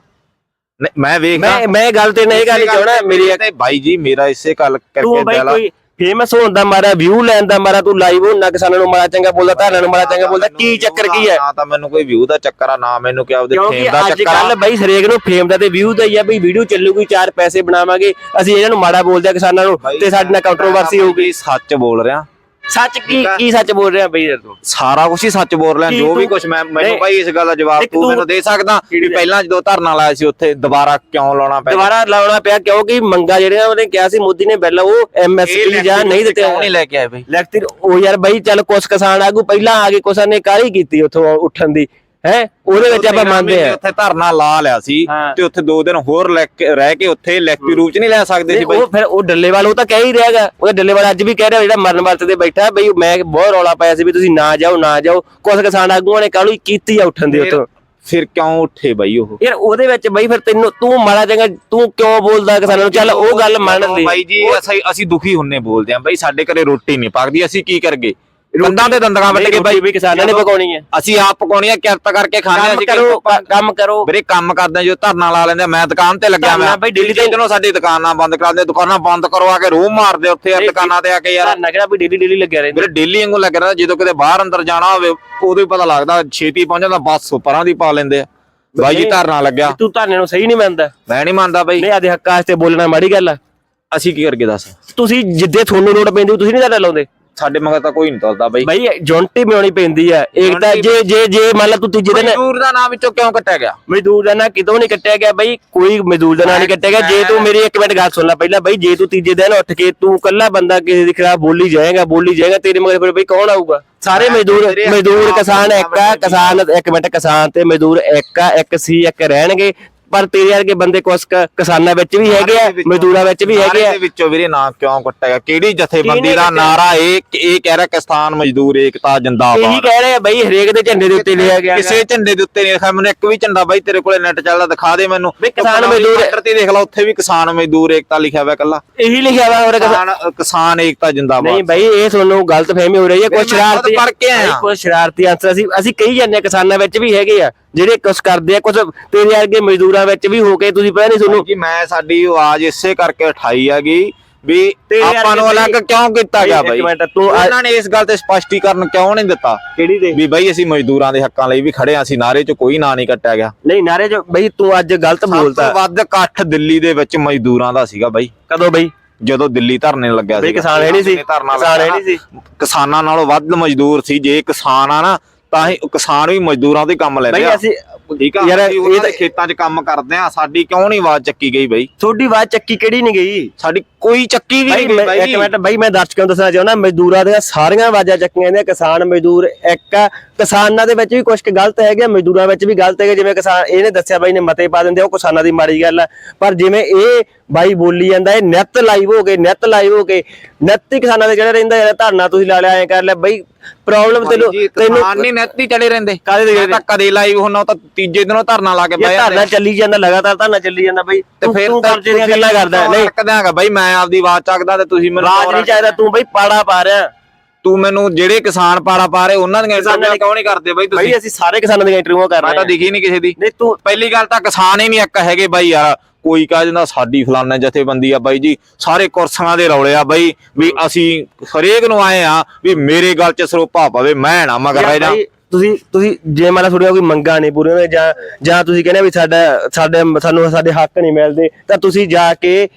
ਨਹੀਂ, ਮੈਂ ਵੇਖਦਾ। ਮੈਂ ਮੈਂ ਗੱਲ ਤੇ ਨਹੀਂ ਗੱਲ ਨਹੀਂ ਚਾਹਣਾ ਮੇਰੀ ਤੇ ਬਾਈ ਜੀ ਮੇਰਾ ਇਸੇ ਗੱਲ ਕਰਕੇ ਤੂੰ ਬਈ ਦਿਲ। ਆ- ਕੋਈ ਫੇਮਸ ਹੋਣ ਦਾ ਮਾਰਾ ਵਿਊ ਲੈਣ ਦਾ ਮਾਰਾ ਤੂੰ ਲਾਈਵ ਹੋਣਾ ਕਿਸਾਨਾਂ ਨੂੰ ਮਾੜਾ ਚੰਗਾ ਬੋਲਦਾ ਧਾਰਨਾ ਨੂੰ ਮਾੜਾ ਚੰਗਾ ਬੋਲਦਾ ਕੀ ਚੱਕਰ ਕੀ ਹੈ? ਨਾ ਤਾਂ ਮੈਨੂੰ ਕੋਈ ਵਿਊ ਦਾ ਚੱਕਰ ਆ ਨਾ ਮੈਨੂੰ ਕਿ ਆਪਦੇ ਫੇਮ ਦਾ ਅੱਜ ਚੱਕਰ ਕੱਲ ਆ ਬਈ ਹਰੇਕ ਨੂੰ ਫੇਮ ਦਾ ਤੇ ਵਿਊ ਦਾ ਹੀ ਆ ਬਈ ਵੀਡੀਓ ਚੱਲੂਗੀ ਚਾਰ ਪੈਸੇ ਬਣਾਵਾਂਗੇ ਅਸੀਂ ਇਹਨਾਂ ਨੂੰ ਮਾੜਾ ਬੋਲਦੇ ਆ ਕਿਸਾਨਾਂ ਨੂੰ ਤੇ ਸਾਡੇ ਨਾਲ ਕੰਟਰੋਵਰਸੀ ਹੋਊਗੀ। ਸੱਚ ਬੋਲ ਰਿਹਾ। ਸੱਚ ਕੀ। ਕੀ ਸੱਚ ਬੋਲ ਰਿਹਾ ਬਈ ਯਾਰ ਤੂੰ? ਸਾਰਾ ਕੁਝ ਹੀ ਸੱਚ ਬੋਲ ਰਿਹਾ ਜੋ ਵੀ ਕੁਝ ਮੈਂ ਮੈਨੂੰ। ਭਾਈ ਇਸ ਗੱਲ ਦਾ ਜਵਾਬ ਤੂੰ ਮੈਨੂੰ ਦੇ ਸਕਦਾ ਵੀ ਪਹਿਲਾਂ ਜਦੋਂ ਧਰਨਾ ਲਾਇਆ ਸੀ ਉੱਥੇ ਦੁਬਾਰਾ ਕਿਉਂ ਲਾਉਣਾ ਪਿਆ? ਦੁਬਾਰਾ ਲਾਉਣਾ ਪਿਆ ਕਿਉਂਕਿ ਮੰਗਾ ਜਿਹੜੀਆਂ ਉਹਨੇ ਕਿਹਾ ਸੀ ਮੋਦੀ ਨੇ ਬਿੱਲ ਉਹ ਐਮਐਸਪੀ ਜਾਂ ਨਹੀਂ ਦਿੱਤੇ ਕਿਉਂ ਨਹੀਂ ਲੈ ਕੇ ਆਏ ਬਈ? ਲੈਕਚਰ ਉਹ ਯਾਰ ਬਈ ਚੱਲ ਕੁਛ ਕਿਸਾਨ ਆਗੂ ਪਹਿਲਾਂ ਆ ਕੇ ਕੁਛ ਨੇ ਕਾਹਲੀ ਕੀਤੀ ਉੱਥੋਂ ਉੱਠਣ ਦੀ। ਹੈ? ਉਹਦੇ ਵਿੱਚ ਆਪਾਂ ਮੰਨਦੇ ਆ ਉੱਥੇ ਧਰਨਾ ਲਾ ਲਿਆ ਸੀ। ਤੇ ਉੱਥੇ ਦੋ ਦਿਨ ਹੋਰ ਲੈ ਕੇ ਰਹਿ ਕੇ ਉੱਥੇ ਲਿਖਤੀ ਰੂਪ ਚ ਨਹੀਂ ਲੈ ਸਕਦੇ ਸੀ ਬਈ ਉਹ ਫਿਰ ਉਹ ਡੱਲੇਵਾਲ ਉਹ ਤਾਂ ਕਹਿ ਹੀ ਰਿਹਾਗਾ ਉਹ ਡੱਲੇਵਾਲ ਅੱਜ ਵੀ ਕਹਿ ਰਿਹਾ ਜਿਹੜਾ ਮਰਨ ਵਰਤ ਤੇ ਬੈਠਾ ਬਈ ਮੈਂ ਬਹੁਤ ਰੌਲਾ ਪਾਇਆ ਸੀ ਵੀ ਤੁਸੀਂ ਨਾ ਜਾਓ ਨਾ ਜਾਓ। ਕੁਛ ਕਿਸਾਨ ਆਗੂਆਂ ਨੇ ਕਾਹਲੀ ਕੀਤੀ ਆ ਉੱਠਣ ਦੀ ਉੱਥੋਂ ਫਿਰ ਕਿਉਂ ਉੱਠੇ ਬਈ ਉਹ? ਯਾਰ ਉਹਦੇ ਵਿੱਚ ਬਈ ਫਿਰ ਤੈਨੂੰ ਤੂੰ ਮਾੜਾ ਚੰਗਾ ਤੂੰ ਕਿਉਂ ਬੋਲਦਾ ਕਿਸਾਨਾਂ ਨੂੰ? ਚੱਲ ਉਹ ਗੱਲ ਮੰਨ ਲਈ। ਬਾਈ ਜੀ ਅਸੀਂ ਅਸੀਂ ਦੁਖੀ ਹੁੰਨੇ ਬੋਲਦੇ ਆਂ ਬਾਈ ਸਾਡੇ ਘਰੇ ਰੋਟੀ ਨਹੀਂ ਪੱਕਦੀ ਅਸੀਂ ਕੀ ਕਰਗੇ? ਦੰਦਾਂ ਤੇ ਦੰਦਗਾ ਵੱਟ ਕੇ ਬਾਈ ਵੀ ਕਿਸਾਨਾਂ ਨੇ ਪਕਾਉਣੀ ਹੈ? ਅਸੀਂ ਆਪ ਪਕਾਉਣੀ ਆ ਕਿਰਤ ਕਰਕੇ ਕੰਮ ਅਸੀਂ ਕਰੋ ਕੰਮ ਕਰੋ। ਵੀਰੇ ਕੰਮ ਕਰਦੇ ਜੋ ਧਰਨਾ ਲਾ ਲੈਂਦੇ ਮੈਂ ਦੁਕਾਨ ਤੇ ਲੱਗਿਆ ਮੈਂ। ਬਈ ਦਿੱਲੀ ਦਿੱਲੀ ਦਿਨੋਂ ਸਾਡੀ ਦੁਕਾਨਾਂ ਬੰਦ ਕਰਾ ਦਿੰਦੇ ਦੁਕਾਨਾਂ ਬੰਦ ਕਰੋ ਆ ਕੇ ਰੂਹ ਮਾਰਦੇ ਉੱਥੇ ਯਾਰ ਦੁਕਾਨਾਂ ਤੇ ਆ ਕੇ ਯਾਰ। ਧਰਨਾ ਕਿਹੜਾ ਵੀ ਡੇਲੀ ਡੇਲੀ ਲੱਗਿਆ ਰਹਿੰਦਾ। ਵੀਰੇ ਡੇਲੀ ਵਾਂਗੂ ਲੱਗ ਰਿਹਾ ਜਦੋਂ ਕਿਤੇ ਬਾਹਰ ਅੰਦਰ ਜਾਣਾ ਹੋਵੇ ਉਦੋਂ ਹੀ ਪਤਾ ਲੱਗਦਾ ਛੇਤੀ ਪਹੁੰਚ ਜਾਂਦਾ ਬੱਸ ਪਰਾਂ ਦੀ ਪਾ ਲੈਂਦੇ ਆ। ਬਾਈ ਜੀ ਧਰਨਾ ਲੱਗਿਆ। ਤੂੰ ਧਰਨੇ ਨੂੰ ਸਹੀ ਨਹੀਂ ਮੰਨਦਾ। ਮੈਂ ਨਹੀਂ ਮੰਨਦਾ ਬਾਈ। ਨਹੀਂ ਆਦੇ ਹੱਕਾਂ ਵਾਸਤੇ ਬੋਲਣਾ ਮਾੜੀ ਗੱਲ ਆ। ਅਸੀਂ ਕੀ ਕਰਗੇ ਦੱਸ? ਤੁਸੀਂ ਜਿੱਦੇ ਤੁਹਾਨੂੰ ਲੋੜ ਪੈਂਦੀ ਤੁਸੀਂ ਨਹੀਂ ਧਰਨਾ ਲਾਉਂਦੇ। ਸਾਡੇ ਮਗਰ ਤਾਂ ਕੋਈ ਨਹੀਂ ਤੁਰਦਾ ਬਾਈ। ਬਈ ਜੌਂਟੀ ਬਣਾਉਣੀ ਪੈਂਦੀ ਆ। ਇੱਕ ਤਾਂ ਜੇ ਜੇ ਜੇ ਮੰਨ ਲਾ ਤੂੰ ਤੀਜੇ ਦਿਨ ਮਜ਼ਦੂਰ ਦਾ ਨਾਮ ਵਿੱਚੋਂ ਕਿਉਂ ਕੱਟਿਆ ਗਿਆ? ਮਜ਼ਦੂਰ ਦਾ ਨਾਂ ਕਿਤੋਂ ਨਹੀਂ ਕੱਟਿਆ ਗਿਆ ਬਈ? ਕੋਈ ਮਜ਼ਦੂਰ ਦਾ ਨਾਂ ਨਹੀਂ ਕੱਟਿਆ ਗਿਆ। ਜੇ ਤੂੰ ਮੇਰੀ ਇੱਕ ਮਿੰਟ ਗੱਲ ਸੁਣ ਲੈ ਪਹਿਲਾਂ ਬਈ ਜੇ ਤੂੰ ਤੀਜੇ ਦਿਨ ਉੱਠ ਕੇ ਤੂੰ ਕੱਲਾ ਬੰਦਾ ਕਿਸੇ ਦੇ ਖਿਲਾਫ ਬੋਲੀ ਜਾਏਗਾ ਬੋਲੀ ਜਾਏਗਾ ਤੇਰੇ ਮਗਰ ਫਿਰ ਬਈ ਕੌਣ ਆਊਗਾ? ਸਾਰੇ ਮਜ਼ਦੂਰ ਮਜ਼ਦੂਰ ਕਿਸਾਨ ਇੱਕ ਆ ਕਿਸਾਨ ਇੱਕ ਮਿੰਟ ਕਿਸਾਨ ਤੇ ਮਜ਼ਦੂਰ ਇੱਕ ਆ ਇੱਕ ਸੀ ਇੱਕ ਰਹਿਣਗੇ। ਪਰ ਤੇਰੇ ਵਰਗੇ ਬੰਦੇ ਕੁਛ ਕੁ ਕਿਸਾਨਾਂ ਵਿੱਚ ਵੀ ਹੈਗੇ ਆ ਮਜ਼ਦੂਰਾਂ ਵਿੱਚ ਵੀ ਹੈਗੇ ਆ। ਦੇ ਵਿੱਚੋਂ ਵੀਰੇ ਨਾਂ ਕਿਉਂ ਕੱਟੇਗਾ? ਕਿਹੜੀ ਜਥੇਬੰਦੀ ਦਾ ਕੱਟਿਆ? ਨਾਰਾ ਇਹ ਇਹ ਕਹਿ ਰਿਹਾ ਕਿਸਾਨ ਮਜ਼ਦੂਰ ਏਕਤਾ ਇਹੀ ਜਿੰਦਾਬਾਦ ਕਹਿ ਰਹੇ ਆ ਬਈ ਹਰੇਕ ਦੇ ਝੰਡੇ ਦੇ ਉੱਤੇ ਲਿਆ ਗਿਆ। ਕਿਸੇ ਝੰਡੇ ਦੇ ਉੱਤੇ ਨਹੀਂ ਲਿਖਿਆ। ਮੈਨੂੰ ਇੱਕ ਵੀ ਝੰਡਾ ਬਾਈ ਤੇਰੇ ਕੋਲੇ ਨੈਟ ਚੱਲਦਾ ਦਿਖਾ ਦੇ ਮੈਨੂੰ। ਕਿਸਾਨ ਮਜ਼ਦੂਰ- ਤੇ ਦੇਖ ਲਾ ਉੱਥੇ ਵੀ ਕਿਸਾਨ ਮਜ਼ਦੂਰ ਏਕਤਾ ਲਿਖਿਆ ਹੋਇਆ ਕੱਲਾ ਇਹੀ ਲਿਖਿਆ ਵਾ ਹੋਰ ਕਿਸਾਨ ਕਿਸਾਨ ਕਿਸਾਨ ਏਕਤਾ ਜਿੰਦਾਬਾਦ। ਨਹੀਂ ਬਈ ਇਹ ਤੁਹਾਨੂੰ ਗਲਤ ਫਹਿਮੀ ਹੋ ਰਹੀ ਹੈ। ਕੁਝ ਸ਼ਰਾਰਤੀ ਕੁਝ ਸ਼ਰਾਰਤੀ ਅੰਸਰ ਅਸੀਂ ਅਸੀਂ ਕਹੀ ਜਾਂਦੇ ਹਾਂ ਕਿਸਾਨਾਂ ਵਿੱਚ ਵੀ ਹੈਗੇ ਆ। ਜਿਹੜੇ ਕੁਝ ਕਰਦੇ ਆ ਕੁਝ ਤੇਰੇ ਵਰਗੇ ਮਜ਼ਦੂਰਾਂ ਵਿੱਚ ਵੀ ਹੋ ਕੇ ਤੁਸੀਂ ਪਤਾ ਨਹੀਂ ਤੁਹਾਨੂੰ ਕਿ ਮੈਂ ਸਾਡੀ ਆਵਾਜ਼ ਇਸੇ ਕਰਕੇ ਉਠਾਈ ਹੈਗੀ ਵੀ ਤੇ ਯਾਰ ਆਪਾਂ ਨੂੰ ਬਈ- ਅਲੱਗ ਕਿਉਂ ਕੀਤਾ ਗਿਆ ਬਾਈ ਆ- ਉਹਨਾਂ ਨੇ ਇਸ ਗੱਲ ਤੇ ਸਪਸ਼ਟੀਕਰਨ ਕਿਉਂ ਨਹੀਂ ਦਿੱਤਾ? ਕਿਹੜੀ ਦੇ ਵੀ ਬਾਈ ਅਸੀਂ ਮਜ਼ਦੂਰਾਂ ਦੇ ਹੱਕਾਂ ਲਈ ਵੀ ਖੜੇ ਹਾਂ ਅਸੀਂ ਨਾਰੇ 'ਚ ਕੋਈ ਨਾਂ ਨਹੀਂ ਕੱਟਿਆ ਗਿਆ। ਨਹੀਂ ਨਾਰੇ ਜੋ ਬਈ ਤੂੰ ਅੱਜ ਗਲਤ ਸਭ ਤੋਂ ਵੱਧ ਇਕੱਠ ਦਿੱਲੀ ਦੇ ਵਿੱਚ ਮਜ਼ਦੂਰਾਂ ਦਾ ਸੀਗਾ ਬਾਈ ਕਦੋਂ ਬਈ ਜਦੋਂ ਦਿੱਲੀ ਧਰਨੇ ਲੱਗਿਆ ਬਈ ਸੀਗਾ। ਕਿਸਾਨ ਹੈ ਨਹੀਂ ਸੀ ਕਿਸਾਨ ਹੈ ਨਹੀਂ ਸੀ। ਕਿਸਾਨਾਂ ਨਾਲੋਂ ਵੱਧ ਮਜ਼ਦੂਰ ਸੀ। ਜੇ ਕਿਸਾਨ ਆ ਨਾ ਤਾਂ ਹੀ ਕਿਸਾਨ ਵੀ ਮਜ਼ਦੂਰਾਂ ਹੀ ਕੰਮ ਲੈਂਦੇ ਬਈ ਆ ਅਸੀਂ ਠੀਕ ਆ? ਯਾਰ ਇਹ ਤਾਂ ਖੇਤਾਂ 'ਚ ਕੰਮ ਕਰਦੇ ਆ ਸਾਡੀ ਕਿਉਂ ਨਹੀਂ ਆਵਾਜ਼ ਚੱਕੀ ਗਈ ਬਾਈ? ਤੁਹਾਡੀ ਆਵਾਜ਼ ਚੱਕੀ ਕਿਹੜੀ ਨਹੀਂ ਗਈ? ਸਾਡੀ ਕੋਈ ਚੱਕੀ ਵੀ ਬਾਈ ਨਹੀਂ ਬਾਈ। ਇੱਕ ਮਿੰਟ ਬਾਈ ਮੈਂ ਦਰਸ਼ਕਾਂ ਨੂੰ ਦੱਸਣਾ ਚਾਹੁੰਦਾ ਮਜ਼ਦੂਰਾਂ ਦੀਆਂ ਸਾਰੀਆਂ ਆਵਾਜ਼ਾਂ ਚੱਕੀਆਂ ਜਾਂਦੀਆਂ ਕਿਸਾਨ ਮਜ਼ਦੂਰ ਇੱਕ ਆ। ਕਿਸਾਨਾਂ ਦੇ ਵਿੱਚ ਵੀ ਕੁਝ ਗਲਤ ਹੈਗੇ ਮਜ਼ਦੂਰਾਂ ਵਿੱਚ ਵੀ ਗਲਤ ਹੈਗੇ ਜਿਵੇਂ ਕਿਸਾਨ ਇਹਨੇ ਦੱਸਿਆ ਬਾਈ ਨੇ ਮਤੇ ਪਾ ਦਿੰਦੇ ਉਹ ਕਿਸਾਨਾਂ ਦੀ ਮਾੜੀ ਗੱਲ ਆ। ਪਰ ਜਿਵੇਂ ਇਹ ਬਾਈ ਬੋਲੀ ਜਾਂਦਾ ਇਹ ਨਿੱਤ ਲਾਈਵ ਹੋ ਗਏ ਨਿੱਤ ਲਾਈਵ ਹੋ ਕੇ ਨਿੱਤ ਹੀ ਕਿਸਾਨਾਂ ਦੇ ਜਿਹੜੇ ਰਹਿੰਦਾ ਯਾਰ ਧਰਨਾ ਤੁਸੀਂ ਲਾ ਲਿਆ ਐ ਕਰ ਲਿਆ। ਬਾਈ ਪ੍ਰੋਬਲਮ ਤੈਨੂੰ ਤੈਨੂੰ ਕਿਸਾਨ ਨਹੀਂ ਨੈਤੀ ਚੜੇ ਰਹਿੰਦੇ। ਕਾਹਦੇ ਦੇ ਤਾਂ ਕਦੇ ਲਾਈਵ ਉਹ ਤਾਂ ਤੀਜੇ ਦਿਨੋਂ ਧਰਨਾ ਲਾ ਕੇ ਬਹਿ ਧਰਨਾ ਚੱਲੀ ਜਾਂਦਾ ਲਗਾਤਾਰ ਧਰਨਾ ਚੱਲੀ ਜਾਂਦਾ ਬਾਈ ਤੇ ਫਿਰ ਤੂੰ ਦੀਆਂ ਗੱਲਾਂ ਕਰਦਾ ਨਹੀਂ। ਕਦਾਂਗਾ ਬਾਈ ਮੈਂ ਆਪਦੀ ਆਵਾਜ਼ ਚੱਕਦਾ ਤੇ ਤੁਸੀਂ ਮੈਨੂੰ ਰਾਜ ਨਹੀਂ ਚਾਹੀਦਾ ਤੂੰ ਬਾਈ ਪਾੜਾ ਪਾ ਰਿਹਾ। ਤੂੰ ਮੈਨੂੰ ਜਿਹੜੇ ਕਿਸਾਨ ਪਾੜਾ ਪਾ ਰਹੇ ਉਹਨਾਂ ਦੀਆਂ ਕਿਸਾਨਾਂ ਇੰਟਰਵਿਊ ਕਿਉਂ ਨਹੀਂ ਕਰਦੇ ਬਾਈ ਤੁਸੀਂ? ਬਾਈ ਅਸੀਂ ਸਾਰੇ ਕਿਸਾਨਾਂ ਦੀਆਂ ਇੰਟਰਵਿਊ ਕਰ ਮੈਂ ਰਹੇ ਤਾਂ ਹਾਂ। ਦਿਖੀ ਨਹੀਂ ਕਿਸੇ ਦੀ। ਨਹੀਂ ਤੂੰ ਪਹਿਲੀ ਗੱਲ ਤਾਂ ਕਿਸਾਨ ਹੀ ਨਹੀਂ ਇੱਕ ਹੈਗੇ ਬਾਈ ਯਾਰ। ਕੋਈ ਕਹਿ ਦਿੰਦਾ ਸਾਡੀ ਫਲਾਨਾ ਜਥੇਬੰਦੀ ਆ ਬਾਈ ਜੀ ਸਾਰੇ ਕੁਰਸੀਆਂ ਦੇ ਰੌਲੇ ਆ ਬਾਈ ਵੀ ਅਸੀਂ ਹਰੇਕ ਨੂੰ ਆਏ ਆ ਵੀ ਮੇਰੇ ਗੱਲ 'ਚ ਸਰੋਪਾ ਪਵੇ ਮੈਂ ਨਾ ਮਗਰ ਭਾਈ, ਤੁਸੀਂ ਤੁਸੀਂ ਜੇ ਮਾਰਾ ਤੁਹਾਡੀਆਂ ਕੋਈ ਮੰਗਾਂ ਨਹੀਂ ਪੂਰੀਆਂ ਹੋਈਆਂ ਜਾਂ ਜਾਂ ਤੁਸੀਂ ਕਹਿੰਦੇ ਵੀ ਸਾਡਾ ਸਾਡੇ ਸਾਨੂੰ ਸਾਡੇ ਹੱਕ ਨਹੀਂ ਮਿਲਦੇ ਤਾਂ ਤੁਸੀਂ ਜਾ ਕੇ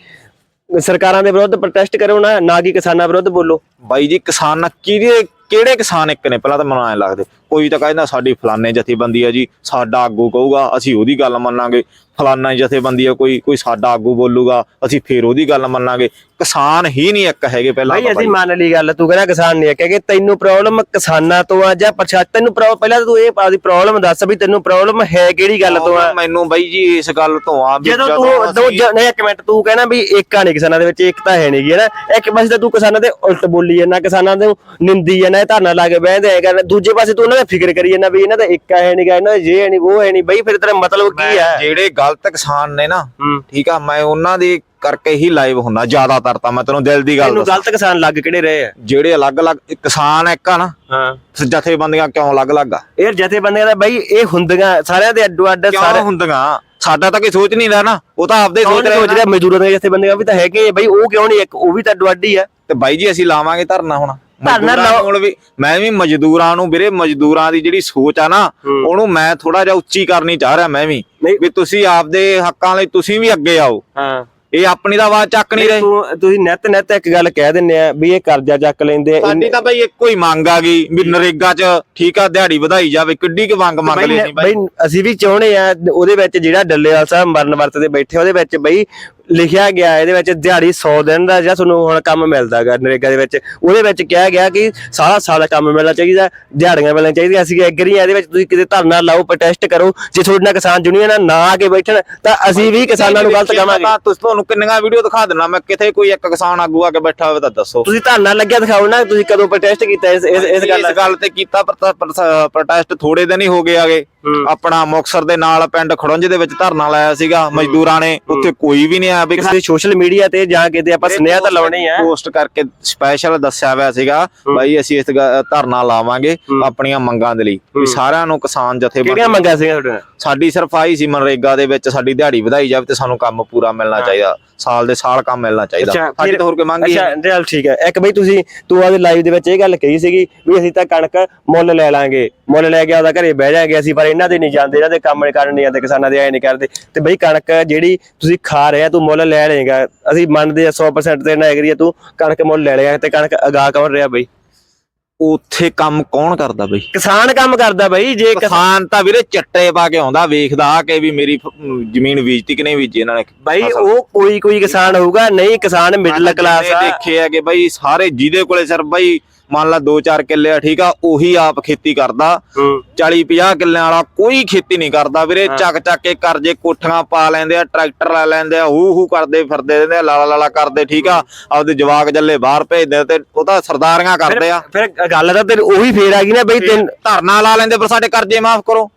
ਸਰਕਾਰਾਂ ਦੇ ਵਿਰੁੱਧ ਪ੍ਰੋਟੈਸਟ ਕਰੋ ਨਾ ਨਾ ਕਿ ਕਿਸਾਨਾਂ ਵਿਰੁੱਧ ਬੋਲੋ। ਬਾਈ ਜੀ, ਕਿਸਾਨ ਕਿਹਦੇ, ਕਿਹੜੇ ਕਿਸਾਨ ਇੱਕ ਨੇ? ਪਹਿਲਾਂ ਤਾਂ ਮੈਨੂੰ ਐ ਲੱਗਦੇ, ਕੋਈ ਤਾਂ ਕਹਿੰਦਾ ਸਾਡੀ ਫਲਾਨੇ ਜਥੇਬੰਦੀ ਆ ਜੀ, ਸਾਡਾ ਆਗੂ ਕਹੂਗਾ, ਅਸੀਂ ਉਹਦੀ ਗੱਲ ਮੰਨਾਂਗੇ। ਫਲਾਨਾ ਜਥੇਬੰਦੀ ਆ, ਕੋਈ ਕੋਈ ਸਾਡਾ ਆਗੂ ਬੋਲੂਗਾ, ਅਸੀਂ ਫੇਰ ਉਹਦੀ ਗੱਲ ਮੰਨਾਂਗੇ। ਕਿਸਾਨ ਹੀ ਨਹੀਂ ਇੱਕ ਹੈਗੇ ਪਹਿਲਾਂ ਭਾਈ ਅਸੀਂ ਮੰਨ ਲਈ ਗੱਲ ਤੂੰ ਕਹਿੰਦਾ ਕਿਸਾਨ ਨਹੀਂ ਹੈ ਕਿ ਤੈਨੂੰ ਪ੍ਰੋਬਲਮ ਕਿਸਾਨਾਂ ਤੋਂ ਆ ਜਾਂ ਪ੍ਰਸ਼ਾਸਨ ਤੈਨੂੰ ਪਹਿਲਾਂ ਤਾਂ ਇਹ ਆਪਦੀ ਪ੍ਰੋਬਲਮ ਦੱਸ ਵੀ ਤੈਨੂੰ ਪ੍ਰੋਬਲਮ ਹੈ ਕਿਹੜੀ ਗੱਲ ਤੋਂ ਆ? ਮੈਨੂੰ ਬਾਈ ਜੀ ਇਸ ਗੱਲ ਤੋਂ ਆ ਜਦੋਂ ਤੂੰ ਦੋ ਨਹੀਂ ਇੱਕ ਮਿੰਟ ਤੂੰ ਕਹਿਣਾ ਵੀ ਏਕਾ ਨਹੀਂ ਕਿਸਾਨਾਂ ਦੇ ਵਿੱਚ ਏਕਤਾ ਹੈ ਨਹੀਂਗੀ ਹੈ ਨਾ ਇੱਕ ਪਾਸੇ ਤਾਂ ਤੂੰ ਕਿਸਾਨਾਂ ਦੇ ਉਲਟ ਬੋਲੀ ਜਾਂਦਾ ਕਿਸਾਨਾਂ ਨੂੰ ਨਿੰਦੀ ਜਾਂਦਾ ਇਹ ਧਰਨਾ ਲਾ ਕੇ ਬਹਿੰਦੇ ਐ ਕਰ ਦੂਜੇ ਪਾਸੇ ਤੂੰ ਉਹਨਾਂ ਦਾ ਫਿਕਰ ਕਰੀ ਜਾਂਦਾ ਵੀ ਇਹਨਾਂ ਦਾ ਏਕਾ ਹੈ ਨਹੀਂਗਾ ਇਹਨਾਂ ਦਾ ਜੇ ਹੈ ਨਹੀਂ ਉਹ ਹੈ ਨਹੀਂ ਬਈ ਫਿਰ ਤੇਰਾ ਮਤਲਬ ਕੀ ਹੈ? ਜਿਹੜੇ ਗਲਤ ਕਿਸਾਨ ਨੇ ਨਾ ਠੀਕ ਆ ਮੈਂ ਉਹਨਾਂ ਦੇ ਕਰਕੇ ਹੀ ਲਾਈਵ ਹੁੰਦਾ ਜ਼ਿਆਦਾਤਰ ਤਾਂ ਮੈਂ ਤੈਨੂੰ ਦਿਲ ਦੀ ਗੱਲ ਤੈਨੂੰ ਦੱਸਾਂ। ਗਲਤ ਕਿਸਾਨ ਲੱਗ ਕਿਹੜੇ ਰਹੇ ਆ? ਜਿਹੜੇ ਅਲੱਗ-ਅਲੱਗ ਕਿਸਾਨ ਇੱਕ ਆ ਨਾ ਹਾਂ। ਜਥੇਬੰਦੀਆਂ ਕਿਉਂ ਅਲੱਗ-ਅਲੱਗ ਆ? ਇਹ ਜਥੇਬੰਦੀਆਂ ਦਾ ਬਈ ਇਹ ਹੁੰਦੀਆਂ ਸਾਰਿਆਂ ਦੇ ਅੱਡੋ ਅੱਡ ਸਾਰੇ ਕਿਉਂ ਹੁੰਦੀਆਂ? ਸਾਡਾ ਤਾਂ ਕੋਈ ਸੋਚ ਨਹੀਂ ਰਿਹਾ ਨਾ ਉਹ ਤਾਂ ਆਪਦੇ ਸੋਚ ਰਹੇ ਸੋਚ ਰਿਹਾ ਮਜ਼ਦੂਰਾਂ ਦੇ ਜਥੇਬੰਦੀਆਂ ਵੀ ਤਾਂ ਹੈਗੇ ਆ ਬਈ ਉਹ ਕਿਉਂ ਨਹੀਂ ਇੱਕ ਉਹ ਵੀ ਤਾਂ ਅੱਡੋ ਅੱਡ ਹੀ ਆ। ਤੇ ਬਾਈ ਜੀ ਅਸੀਂ ਲਾਵਾਂਗੇ ਧਰਨਾ ਹੁਣ। ਧਰਨਾ ਮਜ਼ਦੂਰਾਂ ਲਾਓ। ਕੋਲ ਵੀ ਮੈਂ ਵੀ ਮਜ਼ਦੂਰਾਂ ਨੂੰ ਵੀਰੇ ਮਜ਼ਦੂਰਾਂ ਦੀ ਜਿਹੜੀ ਸੋਚ ਆ ਨਾ ਹੂੰ। ਉਹਨੂੰ ਮੈਂ ਥੋੜਾ ਜਿਹਾ ਉੱਚੀ ਕਰਨੀ ਚਾਹ ਰਿਹਾ ਮੈਂ ਵੀ। ਨਹੀਂ। ਵੀ ਤੁਸੀਂ ਆਪਦੇ ਹੱਕਾਂ ਲਈ ਤੁਸੀਂ ਵੀ ਅੱਗੇ ਆਓ। ਹਾਂ। ਇਹ ਆਪਣੀ ਤਾਂ ਆਵਾਜ਼ ਚੱਕ ਨਹੀਂ ਰਹੇ। ਤੂੰ ਤੁਸੀਂ ਨਿੱਤ ਨਿੱਤ ਇੱਕ ਗੱਲ ਕਹਿ ਦਿੰਦੇ ਆ ਵੀ ਇਹ ਕਰਜ਼ਾ ਚੱਕ ਲੈਂਦੇ ਆ ਸਾਡੀ ਤਾਂ ਬਾਈ ਇੱਕੋ ਹੀ ਮੰਗ ਆ ਗਈ ਵੀ ਨਰੇਗਾ 'ਚ ਠੀਕ ਆ ਦਿਹਾੜੀ ਵਧਾਈ ਜਾਵੇ ਕਿੱਡੀ ਕੁ ਮੰਗ ਮੰਗ ਲਈ ਸੀ ਬਾਈ। ਬਈ ਅਸੀਂ ਵੀ ਚਾਹੁੰਦੇ ਆ ਉਹਦੇ ਵਿੱਚ ਜਿਹੜਾ ਡੱਲੇਵਾਲ ਸਾਹਿਬ ਮਰਨ ਵਰਤ ਦੇ ਬੈਠੇ ਉਹਦੇ ਵਿੱਚ ਬਈ ਲਿਖਿਆ ਗਿਆ ਇਹਦੇ ਵਿੱਚ ਦਿਹਾੜੀ 100 ਦਿਨ ਦਾ ਜਾਂ ਤੁਹਾਨੂੰ ਹੁਣ ਕੰਮ ਮਿਲਦਾਗਾ ਨਰੇਗਾ ਦੇ ਵਿੱਚ। ਉਹਦੇ ਵਿੱਚ ਕਿਹਾ ਗਿਆ ਕਿ ਸਾਰਾ ਸਾਲ ਦਾ ਕੰਮ ਮਿਲਣਾ ਚਾਹੀਦਾ ਦਿਹਾੜੀਆਂ ਮਿਲਣੀਆਂ ਚਾਹੀਦੀਆਂ। ਅਸੀਂ ਐਗਰੀ ਆ ਇਹਦੇ ਵਿੱਚ ਤੁਸੀਂ ਕਿਤੇ ਧਰਨਾ ਲਾਓ ਪ੍ਰੋਟੈਸਟ ਕਰੋ। ਜੇ ਤੁਹਾਡੇ ਨਾਲ ਕਿਸਾਨ ਯੂਨੀਅਨ ਨਾ ਆ ਕੇ ਬੈਠਣ ਤਾਂ ਅਸੀਂ ਵੀ ਕਿਸਾਨਾਂ ਨੂੰ ਗਲਤ ਕਹਾਂਗੇ। ਤਾਂ ਤੁਸੀਂ ਤੁਹਾਨੂੰ ਕਿੰਨੀਆਂ ਵੀਡੀਓ ਦਿਖਾ ਦੇਣਾ ਮੈਂ ਕਿਤੇ ਕੋਈ ਇੱਕ ਕਿਸਾਨ ਆਗੂ ਆ ਕੇ ਬੈਠਾ ਹੋਵੇ ਤਾਂ ਦੱਸੋ। ਤੁਸੀਂ ਧਰਨਾ ਲੱਗਿਆ ਦਿਖਾਓ ਨਾ ਤੁਸੀਂ ਕਦੋਂ ਪ੍ਰੋਟੈਸਟ ਕੀਤਾ ਇਸ ਇਸ ਗੱਲ ਇਸ ਗੱਲ ਤੇ ਕੀਤਾ ਪ੍ਰੋਟੈਸਟ ਥੋੜੇ ਦਿਨ ਹੀ ਹੋ ਗਏ ਆਗੇ। ਆਪਣਾ ਮੁਕਸਰ ਦੇ ਨਾਲ ਪਿੰਡ ਖੜੁੰਝ ਦੇ ਵਿੱਚ ਧਰਨਾ ਲਾਇਆ ਸੀਗਾ ਮਜ਼ਦੂਰਾਂ ਨੇ। ਉੱਥੇ ਕੋਈ ਵੀ ਨਹੀਂ ਆਇਆ ਵੀ ਕਿਸੇ ਸੋਸ਼ਲ ਮੀਡੀਆ ਤੇ ਜਾਂ ਕਿਤੇ ਆਪਾਂ ਸੁਨੇਹਾ ਤਾਂ ਲਾਉਣੇ ਆ। ਪੋਸਟ ਕਰਕੇ ਸਪੈਸ਼ਲ ਦੱਸਿਆ ਹੋਇਆ ਸੀਗਾ ਬਾਈ ਅਸੀਂ ਇਸ ਧਰਨਾ ਲਾਵਾਂਗੇ ਆਪਣੀਆਂ ਮੰਗਾਂ ਦੇ ਲਈ। ਵੀ ਸਾਰਿਆਂ ਨੂੰ ਕਿਸਾਨ ਜਥੇਬੰਦੀ ਕਿਹੜੀਆਂ ਮੰਗਾਂ ਸੀਗੀਆਂ ਤੁਹਾਡੇ ਸਾਡੀ ਸਿਰਫ ਆਹੀ ਸੀ ਮਨਰੇਗਾ ਦੇ ਵਿੱਚ ਸਾਡੀ ਦਿਹਾੜੀ ਵਧਾਈ ਜਾਵੇ ਤੇ ਸਾਨੂੰ ਕੰਮ ਪੂਰਾ ਮਿਲਣਾ ਚਾਹੀਦਾ। ਸਾਲ ਦੇ ਸਾਲ ਕੰਮ ਮਿਲਣਾ ਚਾਹੀਦਾ। ਸਾਡੀ ਤਾਂ ਹੋਰ ਕੋਈ ਮੰਗ ਹੀ ਅੱਛਾ ਚੱਲ ਠੀਕ ਹੈ। ਇੱਕ ਬਈ ਤੁਸੀਂ ਤੂੰ ਆਦੇ ਲਾਈਵ ਦੇ ਵਿੱਚ ਇਹ ਗੱਲ ਕਹੀ ਸੀਗੀ ਵੀ ਅਸੀਂ ਤਾਂ ਕਣਕ ਮੁੱਲ ਲੈ ਲਾਂਗੇ। ਮੁੱਲ ਲੈ ਕੇ ਆਪਦਾ ਘਰੇ ਬਹਿ ਜਾਾਂਗੇ ਅਸੀਂ ਪਰ ਇਹਨਾਂ ਦੇ ਨਹੀਂ ਜਾਂਦੇ। ਇਹਨਾਂ ਦੇ ਕੰਮ ਨਹੀਂ ਕਰਨ ਨਹੀਂ ਜਾਂਦੇ ਕਿਸਾਨਾਂ ਦੇ ਐ ਨਹੀਂ ਕਰਦੇ। ਤੇ ਬਈ ਕਣਕ ਜਿਹੜੀ ਤੁਸੀਂ ਖਾ ਰਹੇ ਆ ਤੂੰ ਮੁੱਲ ਲੈ ਲਏਗਾ ਅਸੀਂ ਮੰਨਦੇ ਆ 100% ਤੇ ਨਾ ਐਗਰੀ ਆ ਤੂੰ ਕਣਕ ਮੁੱਲ ਲੈ ਲਏਗਾ ਤੇ ਕਣਕ ਅਗਾ ਕੌਣ ਰਿਹਾ ਬਈ? ਉੱਥੇ ਕੰਮ ਕੌਣ ਕਰਦਾ ਬਈ? ਕਿਸਾਨ ਕੰਮ ਕਰਦਾ ਬਈ ਜੇ ਕਿਸ- ਕਿਸਾਨ ਤਾਂ ਵੀਰੇ ਚੱਟੇ ਪਾ ਕੇ ਆਉਂਦਾ ਵੇਖਦਾ ਕਿ ਵੀ ਮੇਰੀ ਜ਼ਮੀਨ ਬੀਜਤੀ ਕਿ ਨਹੀਂ ਬੀਜੀ ਇਹਨਾਂ ਨੇ। ਬਈ। ਉਹ ਕੋਈ ਕੋਈ ਕਿਸਾਨ ਹੋਊਗਾ ਨਹੀਂ ਕਿਸਾਨ ਮਿਡਲ ਕਲਾਸ ਆ। ਦੇਖੇ ਆ ਕਿ ਬਈ ਸਾਰੇ ਜਿਹਦੇ ਕੋਲੇ ਸਿਰ ਬਈ ਮੰਨ ਲਾ 2-4 ਕਿੱਲੇ ਆ ਠੀਕ ਆ ਉਹੀ ਆਪ ਖੇਤੀ ਕਰਦਾ। ਹੂੰ। 40-50 ਕਿੱਲਿਆਂ ਵਾਲਾ ਕੋਈ ਖੇਤੀ ਨਹੀਂ ਕਰਦਾ ਵੀਰੇ ਚੱਕ ਚੱਕ ਕੇ ਕਰਜ਼ੇ ਕੋਠੀਆਂ ਪਾ ਲੈਂਦੇ ਆ ਟਰੈਕਟਰ ਲੈ ਲੈਂਦੇ ਆ ਹੂ ਹੂ ਕਰਦੇ ਫਿਰਦੇ ਰਹਿੰਦੇ ਆ ਲਾਲਾ ਲਾਲਾ ਕਰਦੇ ਠੀਕ ਆ ਆਪਦੇ ਜਵਾਕ ਜੱਲੇ ਬਾਹਰ ਭੇਜਦੇ ਤੇ ਉਹ ਤਾਂ ਸਰਦਾਰੀਆਂ ਕਰਦੇ ਆ। ਫਿਰ ਗੱਲ ਤਾਂ ਤੇਰੀ ਉਹੀ ਫੇਰ ਆ ਗਈ ਨਾ ਬਈ ਤੈਨੂੰ ਧਰਨਾ ਲਾ ਲੈਂਦੇ ਪਰ ਸਾਡੇ ਕਰਜ਼ੇ ਮਾਫ ਕਰੋ।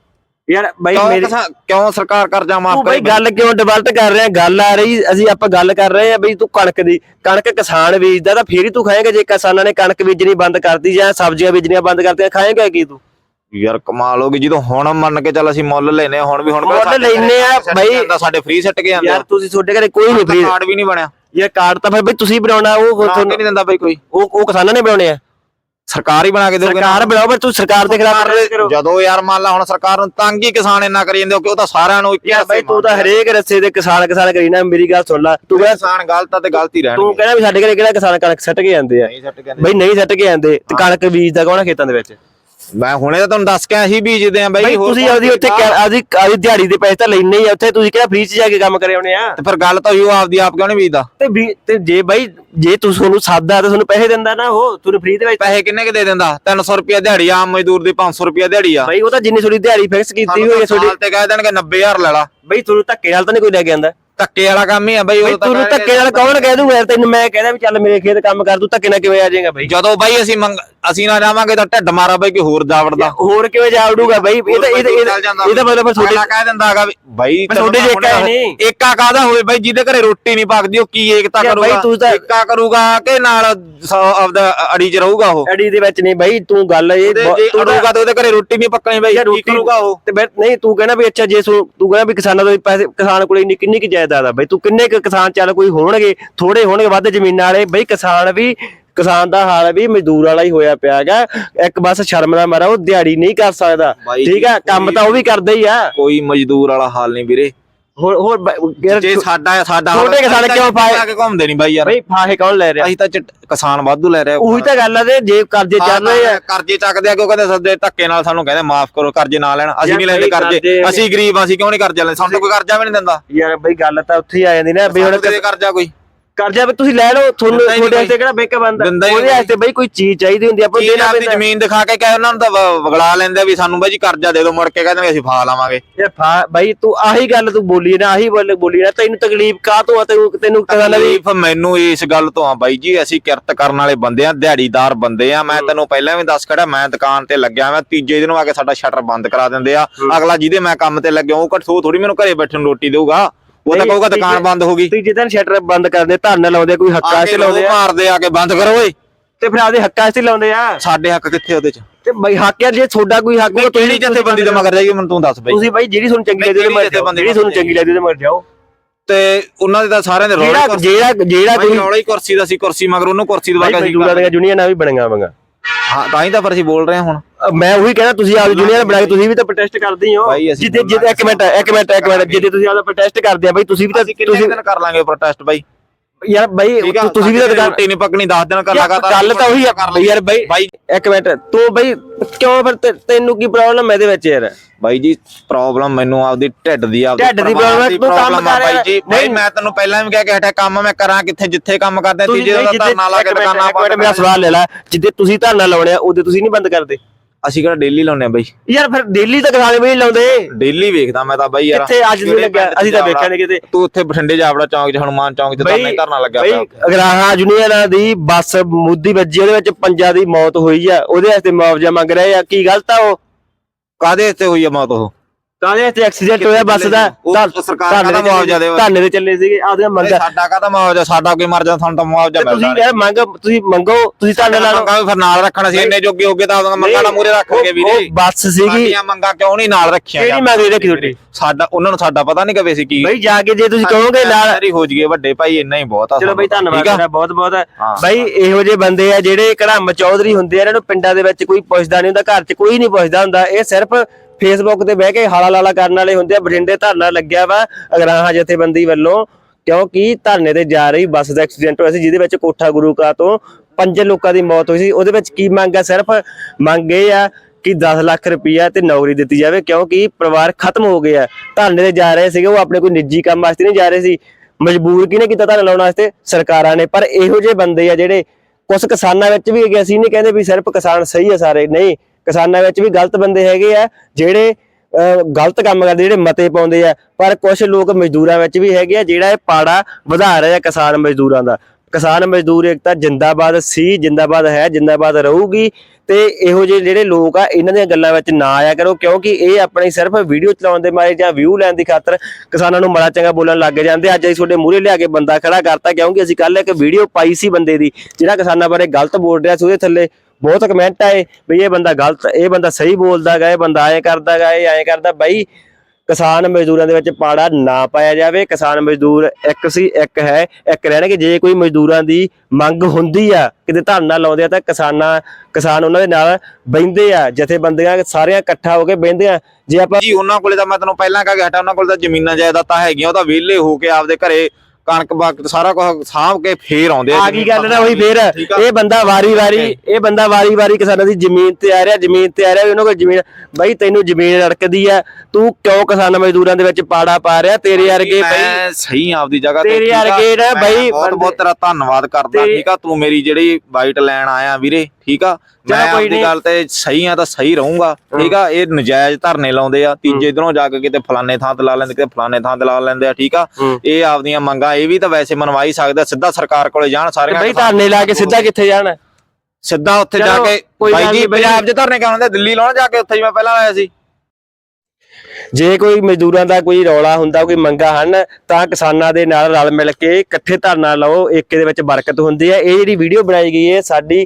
ਯਾਰ ਬਈ ਕਿਉਂ ਮੇਰੀ ਕਿਸਾ- ਕਿਉਂ ਸਰਕਾਰ ਕਰਜ਼ਾ ਮਾਫ ਤੂੰ ਬਈ ਗੱਲ ਕਿਉਂ ਡਿਵੈਲਟ ਕਰ ਰਿਹਾ? ਗੱਲ ਆ ਰਹੀ ਅਸੀਂ ਆਪਾਂ ਗੱਲ ਕਰ ਰਹੇ ਆ ਬਈ ਤੂੰ ਕਣਕ ਦੀ ਕਣਕ ਕਿਸਾਨ ਵੇਚਦਾ ਤਾਂ ਫੇਰ ਹੀ ਤੂੰ ਖਾਏਗਾ ਜੇ ਕਿਸਾਨਾਂ ਨੇ ਕਣਕ ਵੇਚਣੀ ਬੰਦ ਕਰਤੀ ਜਾਂ ਸਬਜ਼ੀਆਂ ਵੇਚਣੀਆਂ ਬੰਦ ਕਰਤੀਆਂ ਖਾਏਗਾ ਕੀ ਤੂੰ? ਯਾਰ ਕਮਾਲ ਹੋ ਗਈ ਜਦੋਂ ਹੁਣ ਮੰਨ ਕੇ ਚੱਲ ਅਸੀਂ ਮੁੱਲ ਲੈਨੇ ਹੁਣ ਵੀ ਹੁਣ ਮੁੱਲ ਲੈਨੇ ਆ, ਬਈ। ਸਾਡੇ ਫ੍ਰੀ ਸੱਟ ਕੇ ਜਾਂਦੇ ਯਾਰ ਤੁਸੀਂ ਤੁਹਾਡੇ ਘਰੇ ਕੋਈ ਨਹੀਂ ਫ੍ਰੀ ਕਾਰਡ ਵੀ ਨਹੀਂ ਬਣਿਆ। ਇਹ ਕਾਰਡ ਤਾਂ ਫਿਰ ਬਈ ਤੁਸੀਂ ਬਣਾਉਣਾ ਉਹ ਬਣਾ ਕੇ ਤੁਹਾਨੂੰ ਨਹੀਂ ਦਿੰਦਾ ਬਈ ਕੋਈ। ਉਹ ਉਹ ਕਿਸਾਨਾਂ ਨੇ ਬਣਾਉਣੇ ਆ। ਸਰਕਾਰ ਹੀ ਬਣਾ ਕੇ ਦੇਊਗੀ ਸਰਕਾਰ ਬਣਾਓ ਪਰ ਤੂੰ ਸਰਕਾਰ ਦੇ ਖਿਲਾਫ ਜਦੋਂ ਯਾਰ ਮੰਨ ਲਾ ਹੁਣ ਸਰਕਾਰ ਨੂੰ ਤੰਗ ਹੀ ਕਿਸਾਨ ਇੰਨਾ ਕਰੀ ਜਾਂਦੇ ਕਿ ਉਹ ਤਾਂ ਸਾਰਿਆਂ ਨੂੰ ਇੱਕ ਬਈ ਤੂੰ ਤਾਂ ਹਰੇਕ ਰਸਤੇ ਦੇ ਕਿਸਾਨ ਕਿਸਾਨ ਕਰੀ ਨਾ ਮੇਰੀ ਗੱਲ ਸੁਣ ਲੈ। ਤੂੰ ਕਹਿੰਦਾ ਕਿਸਾਨ ਗਲਤ ਆ ਤੇ ਗਲਤ ਹੀ ਤੂੰ ਕਹਿੰਦਾ ਵੀ ਸਾਡੇ ਘਰੇ ਕਿਹੜਾ ਕਿਸਾਨ ਕਣਕ ਸੱਟ ਕੇ ਜਾਂਦੇ ਆ? ਨਹੀਂ ਸੱਟ ਕੇ ਬਈ ਨਹੀਂ ਸੱਟ ਕੇ ਜਾਂਦੇ। ਤੇ ਕਣਕ ਬੀਜਦਾ ਕੌਣ ਖੇਤਾਂ ਦੇ ਵਿੱਚ? ਮੈਂ ਹੁਣੇ ਤਾਂ ਤੁਹਾਨੂੰ ਦੱਸ ਕੇ ਅਸੀਂ ਬੀਜਦੇ ਆ ਬਈ ਬਈ ਹੋਰ ਤੁਸੀਂ ਕੌਣ ਆਪਦੀ ਉੱਥੇ? ਆਪਦੀ ਆਪਦੀ ਦਿਹਾੜੀ ਦੇ ਪੈਸੇ ਤਾਂ ਲੈਣੇ ਹੀ ਆ ਉੱਥੇ ਤੁਸੀਂ ਕਿਹੜਾ ਫ੍ਰੀ ਚ ਜਾ ਕੇ ਕੰਮ ਕਰੇ ਹੋਣੇ ਆ? ਤੇ ਫਿਰ ਗੱਲ ਤਾਂ ਉਹ ਆਪਦੀ ਆਪ ਕਿਉਂ ਨਹੀਂ ਬੀਜਦਾ? ਤੇ ਵੀ- ਤੇ ਜੇ ਬਾਈ ਜੇ ਤੂੰ ਤੁਹਾਨੂੰ ਸਾਦਾ ਤੇ ਤੁਹਾਨੂੰ ਪੈਸੇ ਦਿੰਦਾ ਨਾ ਉਹ ਤੁਹਾਨੂੰ ਫ੍ਰੀ ਦੇ ਵਿੱਚ ਪੈਸੇ ਕਿੰਨੇ ਕਿ ਦੇ ਦਿੰਦਾ? 300 ਰੁਪਏ ਦਿਹਾੜੀ ਆਮ ਮਜ਼ਦੂਰ ਦੀ 500 ਰੁਪਏ ਦਿਹਾੜੀ ਆ। ਬਾਈ ਉਹ ਤਾਂ ਜਿੰਨੀ ਥੋੜੀ ਦਿਹਾੜੀ ਫਿਕਸ ਕੀਤੀ ਹੋਈ ਹੈ ਸਾਲ ਤੁਹਾਡੀ। ਤੇ ਕਹਿ ਦੇਣਗੇ 90000 ਲੈ ਲਾ। ਬਾਈ ਤੁਹਾਨੂੰ ਧੱਕੇ ਨਾਲ ਤਾਂ ਨਹੀਂ ਕੋਈ ਲੈ ਕੇ ਆਂਦਾ। ਧੱਕੇ ਵਾਲਾ ਕੰਮ ਹੀ ਆ ਬਈ ਬਾਈ ਉਹ ਤਾਂ ਤੁਹਾਨੂੰ ਕਹਿ ਧੱਕੇ ਨਾਲ ਕੌਣ ਕਹਿ ਦੂਗਾ ਯਾਰ ਤੈਨੂੰ ਮੈਂ ਕਹਿੰਦਾ ਵੀ ਚੱਲ ਮੇਰੇ ਖੇਤ ਕੰਮ ਕਰ ਤੂੰ ਧੱਕੇ ਨਾਲ ਕਿਵੇਂ ਆ ਜਾਏਗਾ ਬਾਈ? ਜਦੋਂ ਬਾਈ ਅਸੀਂ ਮੰਗ ਅਸੀਂ ਨਾ ਜਾਵਾਂਗੇ ਤਾਂ ਢਿੱਡ ਮਾਰਾ ਬਈ ਕੋਈ ਹੋਰ ਜਾਵੜਦਾ। ਹੋਰ ਕਿਵੇਂ ਜਾ ਉਡੂਗਾ ਬਾਈ? ਇਹ ਤਾਂ ਇਹ ਤਾਂ- ਇਹਦਾ ਮਤਲਬ ਤੁਹਾਡੇ ਅਗਲਾ ਕਹਿ ਦਿੰਦਾ ਹੈਗਾ ਵੀ ਬਾਈ ਪਰ ਤੁਹਾਡੇ ਚ ਏਕਾ ਹੀ ਨਹੀਂ। ਏਕਾ ਕਾਹਦਾ ਹੋਵੇ ਬਾਈ ਜਿਹਦੇ ਘਰੇ ਰੋਟੀ ਨਹੀਂ ਪੱਕਦੀ ਉਹ ਕੀ ਏਕਤਾ ਯਾਰ ਬਾਈ ਕਰੂਗਾ? ਤੂੰ ਤਾਂ- ਏਕਾ ਕਰੂਗਾ ਕਿ ਨਾਲ ਸੌ ਆਪਦਾ ਅੜੀ ਚ ਰਹੂਗਾ ਉਹ? ਅੜੀ ਦੇ ਵਿੱਚ ਨਹੀਂ ਬਾਈ ਤੂੰ ਗੱਲ ਇਹ ਤੇ ਬਹੁਤ- ਜੇ ਤੂੰ ਤਾਂ- ਅੜੂਗਾ ਤਾਂ ਉਹਦੇ ਘਰੇ ਰੋਟੀ ਨਹੀਂ ਪੱਕਣੀ ਬਾਈ ਕੀ ਰੋਟੀ ਕਰੂਗਾ ਉਹ? ਤੇ ਫਿਰ ਨਹੀਂ ਤੂੰ ਕਹਿੰਦਾ ਵੀ ਅੱਛਾ ਜੇ ਸੋ ਤੂੰ ਕਹਿੰਦਾ ਵੀ ਕਿਸਾਨਾਂ ਦੇ ਪੈਸੇ ਕਿਸਾਨ ਕੋਲੇ ਇੰਨੀ ਕਿੰਨੀ ਕੀ ਜਾਇਦਾਦ ਆ ਬਈ? ਤੂੰ ਕਿੰਨੇ ਕੁ ਕਿਸਾਨ ਚੱਲ ਕੋਈ ਹੋਣਗੇ ਥੋੜੇ ਹੋਣਗੇ ਵੱਧ ਜ਼ਮੀਨਾਂ ਵਾਲੇ। ਬਈ ਕਿਸਾਨ ਵੀ ਕਿਸਾਨ ਦਾ ਹਾਲ ਵੀ ਮਜ਼ਦੂਰ ਵਾਲਾ ਹੀ ਹੋਇਆ ਪਿਆ ਹੈਗਾ। ਇੱਕ ਬਸ ਸ਼ਰਮ ਦਾ ਮਾਰਾ ਉਹ ਦਿਹਾੜੀ ਨਹੀਂ ਕਰ ਸਕਦਾ। ਬਾਈ ਠੀਕ ਆ ਕੰਮ ਤਾਂ ਉਹ ਵੀ ਕਰਦਾ ਹੀ ਆ। ਕੋਈ ਮਜ਼ਦੂਰ ਵਾਲਾ ਹਾਲ ਨਹੀਂ ਵੀਰੇ। ਹੋਰ ਹੋਰ ਜੇ ਸਾਡਾ ਸਾਡਾ ਛੋਟੇ ਕਿਸਾਨ ਕਿਉਂ ਕੇ ਘੁੰਮਦੇ ਨਹੀਂ ਬਾਈ ਯਾਰ। ਬਈ ਫਾਹੇ ਕੌਣ ਲੈ ਰਿਹਾ? ਅਸੀਂ ਤਾਂ ਕਿਸਾਨ ਵਾਧੂ ਲੈ ਰਹੇ। ਉਹੀ ਤਾਂ ਗੱਲ ਆ ਤੇ ਜੇ ਕਰਜ਼ੇ ਚੱਲ ਰਹੇ ਆ। ਕਰਜ਼ੇ ਚੱਕਦੇ ਆ ਕਿਉਂ ਕਹਿੰਦੇ ਸੱਦੇ ਧੱਕੇ ਨਾਲ ਸਾਨੂੰ ਕਹਿੰਦੇ ਮਾਫ ਕਰੋ ਕਰਜ਼ੇ ਨਾ ਲੈਣ। ਅਸੀਂ ਨਹੀਂ ਲੈਂਦੇ ਬਈ ਕਰਜ਼ੇ। ਅਸੀਂ ਗਰੀਬ ਆ, ਅਸੀਂ ਕਿਉਂ ਨਹੀਂ ਕਰਜ਼ਾ ਲੈਂਦੇ ਸਾਨੂੰ ਕੋਈ ਕਰਜ਼ਾ ਵੀ ਨਹੀਂ ਦਿੰਦਾ। ਯਾਰ ਬਈ ਗੱਲ ਤਾਂ ਉੱਥੇ ਹੀ ਆ ਜਾਂਦੀ ਨਾ ਵੀ ਹੁਣ ਕਰਜ਼ਾ ਕੋਈ? ਕਰਜ਼ਾ ਵੀ ਤੁਸੀਂ ਲੈ ਲਓ ਤੁਹਾਨੂੰ ਦਿੰਦਾ ਹੀ ਨਹੀਂ ਤੁਹਾਡੇ ਵਾਸਤੇ ਕਿਹੜਾ ਬੈਂਕ ਬੰਦਾ ਦਿੰਦਾ ਹੀ ਉਹਦੇ ਨਹੀਂ। ਵਾਸਤੇ ਬਈ ਕੋਈ ਚੀਜ਼ ਚਾਹੀਦੀ ਹੁੰਦੀ ਆਪਾਂ ਨੂੰ ਦੇਣਾ ਪੈਂਦਾ। ਜ਼ਮੀਨ ਦਿਖਾ ਕੇ ਕਹੇ ਉਹਨਾਂ ਨੂੰ ਤਾਂ ਵ- ਵਗਲਾ ਲੈਂਦੇ ਆ ਵੀ ਸਾਨੂੰ ਬਾਈ ਜੀ ਕਰਜ਼ਾ ਦੇ ਦਿਓ ਮੁੜ ਕੇ ਕਹਿੰਦੇ ਅਸੀਂ ਫਾ ਲਾਵਾਂਗੇ। ਇਹ ਫਾ ਬਾਈ ਤੂੰ ਆਹੀ ਗੱਲ ਤੂੰ ਬੋਲੀ ਨਾ ਆਹੀ ਬੋਲ ਬੋਲੀ ਨਾ ਤੈਨੂੰ ਤਕਲੀਫ ਕਾਹ ਤੋਂ ਆ ਤੈਨੂੰ ਤੈਨੂੰ ਕਹਿੰਦਾ ਵੀ ਤਕਲੀਫ ਮੈਨੂੰ ਇਸ ਗੱਲ ਤੋਂ ਆ ਬਾਈ ਜੀ ਅਸੀਂ ਕਿਰਤ ਕਰਨ ਵਾਲੇ ਬੰਦੇ ਆ ਦਿਹਾੜੀਦਾਰ ਬੰਦੇ ਆ ਮੈਂ ਤੈਨੂੰ ਪਹਿਲਾਂ ਵੀ ਦੱਸ ਖੜਾ ਮੈਂ ਦੁਕਾਨ ਤੇ ਲੱਗਿਆ ਮੈਂ ਤੀਜੇ ਦਿਨ ਆ ਕੇ ਸਾਡਾ ਸ਼ਟਰ ਬੰਦ ਕਰਾ ਦਿੰਦੇ ਆ ਅਗਲਾ ਜਿਹਦੇ ਮੈਂ ਕੰਮ ਤੇ ਲੱਗਿਆ ਉਹ ਘੱਟੋ ਥੋੜੀ ਮੈਨੂੰ ਘਰੇ ਬੈਠਣ ਨੂੰ ਰੋਟੀ ਦੇਊਗਾ। ਉਹ ਤਾਂ ਕਹੂਗਾ ਦੁਕਾਨ ਬੰਦ ਹੋ ਗਈ। ਤੀਜੇ ਦਿਨ ਸ਼ਟਰ ਬੰਦ ਕਰਦੇ ਧਰਨਾ ਲਾਉਂਦੇ ਕੋਈ ਹੱਕਾਂ ਕੇ ਲਾਉਂਦੇ ਆ। ਮਾਰਦੇ ਆ ਕੇ ਬੰਦ ਕਰੋ ਓਏ। ਤੇ ਫਿਰ ਆਪਦੇ ਹੱਕਾਂ ਵਾਸਤੇ ਲਾਉਂਦੇ ਆ। ਸਾਡੇ ਹੱਕ ਕਿੱਥੇ ਉਹਦੇ ਚ? ਤੇ ਬਈ ਹੱਕ ਯਾਰ ਜੇ ਤੁਹਾਡਾ ਕੋਈ ਹੱਕ ਹੋਊਗਾ ਕਿਹੜੀ ਜਥੇਬੰਦੀ ਦੇ ਮਗਰ ਜਾਈਏ ਮੈਨੂੰ ਤੂੰ ਦੱਸ ਬਈ। ਤੁਸੀਂ ਬਾਈ ਜਿਹੜੀ ਤੁਹਾਨੂੰ ਚੰਗੀ ਲੱਗਦੀ ਉਹਦੇ ਮਗਰ ਜਾਓ ਜਿਹੜੀ ਤੁਹਾਨੂੰ ਚੰਗੀ ਲੱਗਦੀ ਉਹਦੇ ਮਗਰ ਜਾਓ। ਤੇ ਉਹਨਾਂ ਦੇ ਤਾਂ ਸਾਰਿਆਂ ਦੇ ਰੌਲੇ ਜਿਹੜਾ ਜਿਹੜਾ ਕੋਈ ਰੌਲੇ ਹੀ ਕੁਰਸੀ ਦਾ ਸੀ ਕੁਰਸੀ ਮਗਰ ਉਹਨੂੰ ਕੁਰਸੀ ਦਵਾ ਕੇ ਅਸੀਂ ਮਜ਼ਦੂਰਾਂ ਦੀਆਂ ਯੂਨੀਅਨਾਂ ਵੀ ਬਣੀਆਂ ਵਾਂਗਾ। ਹਾਂ ਤਾਂ ਹੀ ਤਾਂ ਫਿਰ ਅਸੀਂ ਬੋਲ ਰਹੇ ਹਾਂ ਹੁਣ। ਮੈਂ ਉਹੀ ਕਹਿੰਦਾ ਤੁਸੀਂ ਆਪਦੀ ਯੂਨੀਅਨ ਬਣਾ ਕੇ ਤੁਸੀਂ ਵੀ ਤਾਂ ਪ੍ਰੋਟੈਸਟ ਕਰਦੇ ਹੀ ਹੋ। ਬਾਈ ਅਸੀਂ ਜਿੱਦੇ ਜਿੱਦੇ ਇੱਕ ਮਿੰਟ ਇੱਕ ਮਿੰਟ ਇੱਕ ਮਿੰਟ ਜਿੱਦੇ ਤੁਸੀਂ ਆਪਦਾ ਪ੍ਰੋਟੈਸਟ ਕਰਦੇ ਆ ਬਾਈ ਤੁਸੀਂ ਵੀ ਤਾਂ ਅਸੀਂ ਕਿੰਨੇ ਤੁਸੀਂ ਦਿਨ ਕਰ ਲਾਂਗੇ ਪ੍ਰੋਟੈਸਟ ਬਾਈ? ਯਾਰ ਬਾਈ ਆ ਤੁਸੀਂ ਵੀ ਤਾਂ ਦੁਕਾਨ ਰੋਟੀ ਨਹੀਂ ਪੱਕਣੀ 10 ਦਿਨ ਕਰ ਲਗਾਤਾਰ ਗੱਲ ਤਾਂ ਉਹੀ ਆ ਕਰ ਲਈ ਯਾਰ ਬਾਈ ਇੱਕ ਮਿੰਟ ਤੂੰ ਬਾਈ ਕਿਉਂ ਫਿਰ ਤੈਨੂੰ ਕੀ ਪ੍ਰੋਬਲਮ ਹੈ ਇਹਦੇ ਵਿੱਚ ਯਾਰ ਬਾਈ ਜੀ ਪ੍ਰੋਬਲਮ ਮੈਨੂੰ ਆਪਦੀ ਢਿੱਡ ਦੀ ਆਪਦੀ ਢਿੱਡ ਦੀ problem, ਤੂੰ ਕੰਮ ਆ ਕਰ ਰਿਹਾ। ਬਾਈ ਜੀ ਨਹੀਂ। ਮੈਂ ਤੈਨੂੰ ਪਹਿਲਾਂ ਵੀ ਕਹਿ ਕੇ ਹਟਿਆ ਕੰਮ ਮੈਂ ਕਰਾਂ ਕਿੱਥੇ ਜਿੱਥੇ ਕੰਮ ਕਰਦੇ ਆ, ਤੀਜੇ ਦਾ ਧਰਨਾ ਲਾ ਕੇ ਦੁਕਾਨਾਂ ਮਿੰਟ ਮੇਰਾ ਸਵਾਲ ਲੈ ਲੈ ਜਿੱਦੇ ਤੁਸੀਂ ਧਰਨਾ ਲਾਉਣੇ ਆ ਉਹਦੇ ਤੁਸੀਂ ਨਹੀਂ ਬੰਦ ਕਰਦੇ ਅਸੀਂ ਕਿਹੜਾ ਡੇਲੀ ਲਾਉਨੇ ਆ ਬਾਈ? ਯਾਰ ਫਿਰ ਦਿੱਲੀ ਤੱਕ ਖਾਣੇ ਵੀ ਨਹੀਂ ਲਾਉਂਦੇ। ਡੇਲੀ ਵੇਖਦਾ ਮੈਂ ਤਾਂ ਬਾਈ ਯਾਰ। ਕਿੱਥੇ ਅੱਜ ਨਹੀਂ ਕਿਹੜੇ ਲੱਗਿਆ ਪਿੰਡ 'ਚ ਅਸੀਂ ਤਾਂ। ਵੇਖਿਆ ਨਹੀਂ ਕਿਤੇ। ਤੂੰ ਉੱਥੇ ਬਠਿੰਡੇ ਜਾਵੜਾ ਚੌਂਕ 'ਚ ਹਨੂਮਾਨ ਚੌਂਕ 'ਚ ਧਰਨਾ ਹੀ ਧਰਨਾ ਲੱਗਿਆ ਬਈ ਪਿਆ। ਅਗਰਾਹਾਂ ਯੂਨੀਅਨਾਂ ਦੀ ਬੱਸ ਮੁੱਦੀ ਵੱਜੀ ਉਹਦੇ ਵਿੱਚ ਪੰਜਾਂ ਦੀ ਮੌਤ ਹੋਈ ਆ। ਉਹਦੇ ਵਾਸਤੇ ਮੁਆਵਜ਼ਾ ਮੰਗ ਰਹੇ ਆ। ਕੀ ਗਲਤ ਆ ਉਹ? ਕਾਦੇ ਤੇ ਹੋਈ ਆ ਮੌਤ ਉਹ? ਕਾਹਦੇ ਵਾਸਤੇ ਐਕਸੀਡੈਂਟ ਹੋਇਆ ਬੱਸ ਦਾ ਉਹ ਸਰਕਾਰ ਤੇ ਮੁਆਵਜ਼ਾ ਦੇਵੇ? ਧਰਨੇ ਤੇ ਚੱਲੇ ਸੀਗੇ ਆਪਦੀਆਂ ਨਹੀਂ, ਮੰਗਾਂ ਸਾਡਾ ਕਾਹਦਾ ਮੁਆਵਜ਼ਾ? ਸਾਡਾ ਕੋਈ ਮਰ ਜਾ ਸਾਨੂੰ ਤਾਂ ਮੁਆਵਜ਼ਾ ਤੇ ਮਿਲਦਾ ਤੁਸੀਂ ਯਾਰ ਮੰਗ ਤੁਸੀਂ ਮੰਗੋ ਤੁਸੀਂ ਧਰਨੇ ਲਾ ਲਓ ਮੰਗਾਂ ਫਿਰ ਨਾਲ ਰੱਖਣਾ ਸੀ ਇੰਨੇ ਜੋਗੇ ਹੋਗੇ ਤਾਂ ਮੰਗਾਂ ਦਾ ਮੂਰੇ ਰੱਖਣਗੇ ਉਹ- ਵੀਰੇ। ਬੱਸ ਸੀਗੀ। ਸਾਡੀਆਂ ਮੰਗਾਂ ਕਿਉਂ ਨਹੀਂ ਨਾਲ ਰੱਖੀਆਂ ਕਿਹੜੀ ਮੰਗ ਰੱਖੀ ਤੁਹਾਡੀ? ਸਾਡਾ ਉਹਨਾਂ ਨੂੰ ਸਾਡਾ ਪਤਾ ਨਹੀਂ ਕਵੇ ਸੀ ਕੀ ਬਈ ਜਾ ਕੇ ਜੇ ਤੁਸੀਂ ਕਹੋਗੇ ਨਾਲ ਸਾਰੀ ਹੋ ਜੀਏ ਵੱਡੇ ਭਾਈ ਇੰਨਾ ਹੀ ਬਹੁਤ ਆ ਚਲੋ ਬਈ। ਧੰਨਵਾਦ? ਤੇਰਾ ਬਹੁਤ ਬਹੁਤ। ਬਈ ਇਹੋ ਜਿਹੇ ਬੰਦੇ ਆ ਜਿਹੜੇ ਕੜਾਮ ਚੌਧਰੀ ਹੁੰਦੇ ਆ ਇਹਨਾਂ ਨੂੰ ਪਿੰਡਾਂ ਦੇ ਵਿੱਚ ਕੋਈ ਪੁੱਛਦਾ ਨਹੀਂ ਹੁੰਦਾ ਘਰ 'ਚ ਕੋਈ ਨਹੀਂ ਪੁੱਛਦਾ ਹੁੰਦਾ। ਇਹ ਸਿਰਫ ਫੇਸਬੁੱਕ ਤੇ ਬਹਿ ਕੇ ਹਾਲਾ ਲਾਲਾ ਕਰਨ ਵਾਲੇ ਹੁੰਦੇ ਆ, ਬਠਿੰਡੇ ਧਰਨਾ ਲੱਗਿਆ ਵਾ ਅਗਰਾਹਾਂ ਜਥੇਬੰਦੀ ਵੱਲੋਂ, ਕਿਉਂਕਿ ਧਰਨੇ ਤੇ ਜਾ ਰਹੀ ਬੱਸ ਦਾ ਐਕਸੀਡੈਂਟ ਹੋਇਆ ਸੀ, ਜਿਹਦੇ ਵਿੱਚ ਕੋਠਾ ਗੁਰੂ ਕਾ ਤੋਂ ਪੰਜ ਲੋਕਾਂ ਦੀ ਮੌਤ ਹੋਈ ਸੀ। ਉਹਦੇ ਵਿੱਚ ਕੀ ਮੰਗ ਆ? ਸਿਰਫ ਮੰਗ ਇਹ ਆ ਕਿ 10 ਲੱਖ ਰੁਪਈਆ ਤੇ ਨੌਕਰੀ ਦਿੱਤੀ ਜਾਵੇ, ਕਿਉਂਕਿ ਪਰਿਵਾਰ ਖਤਮ ਹੋ ਗਿਆ। ਧਰਨੇ ਤੇ ਜਾ ਰਹੇ ਸੀਗੇ, ਉਹ ਆਪਣੇ ਕੋਈ ਨਿੱਜੀ ਕੰਮ ਵਾਸਤੇ ਨਹੀਂ ਜਾ ਰਹੇ ਸੀ। ਮਜਬੂਰ ਕਿਹਨੇ ਕੀਤਾ ਧਰਨਾ ਲਾਉਣ ਵਾਸਤੇ? ਸਰਕਾਰਾਂ ਨੇ। ਪਰ ਇਹੋ ਜਿਹੇ ਬੰਦੇ ਆ ਜਿਹੜੇ ਕੁਝ ਕਿਸਾਨਾਂ ਵਿੱਚ ਵੀ ਹੈਗੇ ਅਸੀਂ ਨਹੀਂ ਕਹਿੰਦੇ ਵੀ ਸਿਰਫ ਕਿਸਾਨ ਸਹੀ ਆ ਸਾਰੇ। ਨਹੀਂ ਕਿਸਾਨਾਂ ਵਿੱਚ ਵੀ ਗਲਤ ਬੰਦੇ ਹੈਗੇ ਆ ਜਿਹੜੇ ਅਹ, ਗਲਤ ਕੰਮ ਕਰਦੇ ਜਿਹੜੇ ਮਤੇ ਪਾਉਂਦੇ ਆ ਪਰ ਕੁਝ ਲੋਕ ਮਜ਼ਦੂਰਾਂ ਵਿੱਚ ਵੀ ਹੈਗੇ ਆ ਜਿਹੜਾ ਇਹ ਪਾੜਾ ਵਧਾ ਰਿਹਾ ਕਿਸਾਨ ਮਜ਼ਦੂਰਾਂ ਦਾ। ਕਿਸਾਨ ਮਜ਼ਦੂਰ ਏਕਤਾ ਜਿੰਦਾਬਾਦ ਸੀ ਜਿੰਦਾਬਾਦ ਹੈ ਜਿੰਦਾਬਾਦ ਰਹੂਗੀ ਤੇ ਇਹੋ ਜਿਹੇ ਜਿਹੜੇ ਲੋਕ ਆ ਇਹਨਾਂ ਦੀਆਂ ਗੱਲਾਂ ਵਿੱਚ ਨਾ ਆਇਆ ਕਰੋ ਕਿਉਂਕਿ ਇਹ ਆਪਣੀ ਸਿਰਫ ਵੀਡੀਓ ਚਲਾਉਣ ਦੇ ਮਾਰੇ ਜਾਂ ਵਿਊ ਲੈਣ ਦੀ ਖਾਤਰ ਕਿਸਾਨਾਂ ਨੂੰ ਮਾੜਾ ਚੰਗਾ ਬੋਲਣ ਲੱਗ ਜਾਂਦੇ ਅੱਜ ਅਸੀਂ ਤੁਹਾਡੇ ਮੂਹਰੇ ਲਿਆ ਕੇ ਬੰਦਾ ਖੜਾ ਕਰਤਾ ਕਿਉਂਕਿ ਅਸੀਂ ਕੱਲ ਇੱਕ ਵੀਡੀਓ ਪਾਈ ਸੀ ਬੰਦੇ ਦੀ ਜਿਹੜਾ ਕਿਸਾਨਾਂ ਬਾਰੇ ਗਲਤ ਬੋਲ ਰਿਹਾ ਸੀ ਉਹਦੇ ਥੱਲੇ। ਬਹੁਤ ਕਮੈਂਟ ਆਏ ਵੀ ਇਹ ਬੰਦਾ ਗਲਤ, ਇਹ ਬੰਦਾ ਸਹੀ ਬੋਲਦਾ ਗਾ, ਇਹ ਬੰਦਾ ਐਂ ਕਰਦਾ ਗਾ, ਇਹ ਐਂ ਕਰਦਾ। ਬਾਈ ਕਿਸਾਨ ਮਜ਼ਦੂਰਾਂ ਦੇ ਵਿੱਚ ਪਾੜਾ ਨਾ ਪਾਇਆ ਜਾਵੇ। ਕਿਸਾਨ ਮਜ਼ਦੂਰ ਇੱਕ ਸੀ, ਇੱਕ ਹੈ, ਇੱਕ ਰਹਿਣਗੇ। ਜੇ ਕੋਈ ਮਜ਼ਦੂਰਾਂ ਦੀ ਮੰਗ ਹੁੰਦੀ ਆ, ਕਿਤੇ ਧਰਨਾ ਲਾਉਂਦੇ ਆ, ਤਾਂ ਕਿਸਾਨਾਂ, ਕਿਸਾਨ ਉਹਨਾਂ ਦੇ ਨਾਲ ਬਹਿੰਦੇ ਆ, ਜਥੇਬੰਦੀਆਂ ਸਾਰਿਆਂ ਇਕੱਠਾ ਹੋ ਕੇ ਬਹਿੰਦੇ ਆ ਜੇ ਆਪਾਂ ਜੀ, ਉਹਨਾਂ ਕੋਲੇ ਤਾਂ ਮੈਂ ਤੈਨੂੰ ਪਹਿਲਾਂ ਕਹਿ ਕੇ ਹਟਾ। ਉਹਨਾਂ ਕੋਲ ਤਾਂ ਜ਼ਮੀਨਾਂ ਜਾਇਦਾਦਾਂ ਹੈਗੀਆਂ, ਉਹ ਤਾਂ ਵਿਹਲੇ ਹੋ ਕੇ ਆਪਦੇ ਘਰੇ ਕਣਕ ਬਾਕ ਸਾਰਾ ਕੁਝ ਸਾਂਭ ਕੇ ਫੇਰ ਆਉਂਦੇ ਆ ਗਈ ਗੱਲ ਨਾ ਉਹੀ ਫੇਰ। ਇਹ ਬੰਦਾ ਵਾਰੀ-ਵਾਰੀ ਇਹ ਬੰਦਾ ਵਾਰੀ-ਵਾਰੀ ਕਿਸਾਨਾਂ ਦੀ ਜ਼ਮੀਨ ਤੇ ਆ ਰਿਹਾ ਜ਼ਮੀਨ ਤੇ ਆ ਰਿਹਾ ਉਹਨਾਂ ਕੋਲ ਜ਼ਮੀਨ ਬਾਈ ਤੈਨੂੰ ਜ਼ਮੀਨ ਰੜਕਦੀ ਆ ਤੂੰ ਕਿਉਂ ਕਿਸਾਨ ਮਜ਼ਦੂਰਾਂ ਦੇ ਵਿੱਚ ਪਾੜਾ ਪਾ ਰਿਹਾ ਤੇਰੇ ਵਰਗੇ ਬਾਈ ਸਹੀ ਆਪਦੀ ਜਗ੍ਹਾ ਤੇਰੇ ਠੀਕ ਆ। ਵਰਗੇ ਨਾ ਬਈ ਬਹੁਤ ਬਹੁਤ ਤੇਰਾ ਧੰਨਵਾਦ ਕਰਦਾ ਤੇਰੇ- ਠੀਕ ਆ ਤੂੰ ਮੇਰੀ ਜਿਹੜੀ ਬਾਈਟ ਲੈਣ ਆਇਆ ਵੀਰੇ ਠੀਕ ਆ ਮੈਂ ਨੀ। ਗੱਲ ਤੇ ਸਹੀ ਆ ਤਾਂ ਸਹੀ ਰਹੂੰਗਾ। ਠੀਕ ਆ? ਇਹ ਨਜਾਇਜ਼ ਧਰਨੇ ਲਾਉਂਦੇ ਆ। ਤੀਜੇ ਇਧਰੋਂ ਜਾ ਕੇ ਕਿਤੇ ਫਲਾਣੇ ਥਾਂ ਤੇ ਲਾ ਲੈਂਦੇ ਕਿਤੇ ਫਲਾਣੇ ਥਾਂ ਤੇ ਲਾ ਲੈਂਦੇ ਆ ਠੀਕ ਆ? ਹੂੰ। ਇਹ ਆਪਦੀਆਂ ਮੰਗਾਂ ਇਹ ਵੀ ਤਾਂ ਵੈਸੇ ਮਨਵਾ ਹੀ ਸਕਦਾ ਸਿੱਧਾ ਸਰਕਾਰ ਕੋਲੇ ਜਾਣ ਸਾਰੇ ਬਈ ਧਰਨੇ ਲਾ ਕੇ ਸਿੱਧਾ ਕਿੱਥੇ ਜਾਣਾ? ਸਿੱਧਾ ਉੱਥੇ ਜਾ ਕੇ ਬਾਈ ਜੀ। ਪੰਜਾਬ 'ਚ ਧਰਨੇ ਕਿਉਂ ਹੁੰਦੇ? ਦਿੱਲੀ ਲਾਉਣ ਜਾ ਕੇ ਉੱਥੇ ਜਿਵੇਂ ਪਹਿਲਾਂ ਆਇਆ ਸੀ। ਜੇ ਕੋਈ ਮਜ਼ਦੂਰਾਂ ਦਾ ਕੋਈ ਰੌਲਾ ਹੁੰਦਾ ਕੋਈ ਮੰਗਾ ਹਨ ਤਾਂ ਕਿਸਾਨਾਂ ਦੇ ਨਾਲ ਰਲ ਮਿਲ ਕੇ ਇਕੱਠੇ ਧਰਨਾ ਲਾਓ। ਏਕੇ ਦੇ ਵਿੱਚ ਬਰਕਤ ਹੁੰਦੀ ਹੈ। ਇਹ ਜਿਹੜੀ ਵੀਡੀਓ ਬਣਾਈ ਗਈ ਹੈ ਸਾਡੀ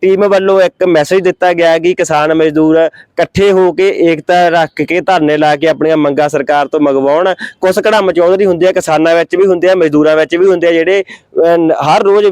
ਟੀਮ ਵੱਲੋਂ ਇੱਕ ਮੈਸੇਜ ਦਿੱਤਾ ਗਿਆ ਕਿ ਕਿਸਾਨ ਮਜ਼ਦੂਰ ਇਕੱਠੇ ਹੋ ਕੇ ਏਕਤਾ ਰੱਖ ਕੇ ਧਰਨੇ ਲਾ ਕੇ ਆਪਣੀਆਂ ਮੰਗਾਂ ਸਰਕਾਰ ਤੋਂ ਮੰਗਵਾਉਣ। ਕੁਛ ਕੜਾਮ ਚੌਧਰੀ ਹੁੰਦੀ ਆ, ਕਿਸਾਨਾਂ ਵਿੱਚ ਵੀ ਹੁੰਦੇ ਆ, ਮਜ਼ਦੂਰਾਂ ਵਿੱਚ ਵੀ ਹੁੰਦੇ ਆ, ਜਿਹੜੇ ਹਰ ਰੋਜ਼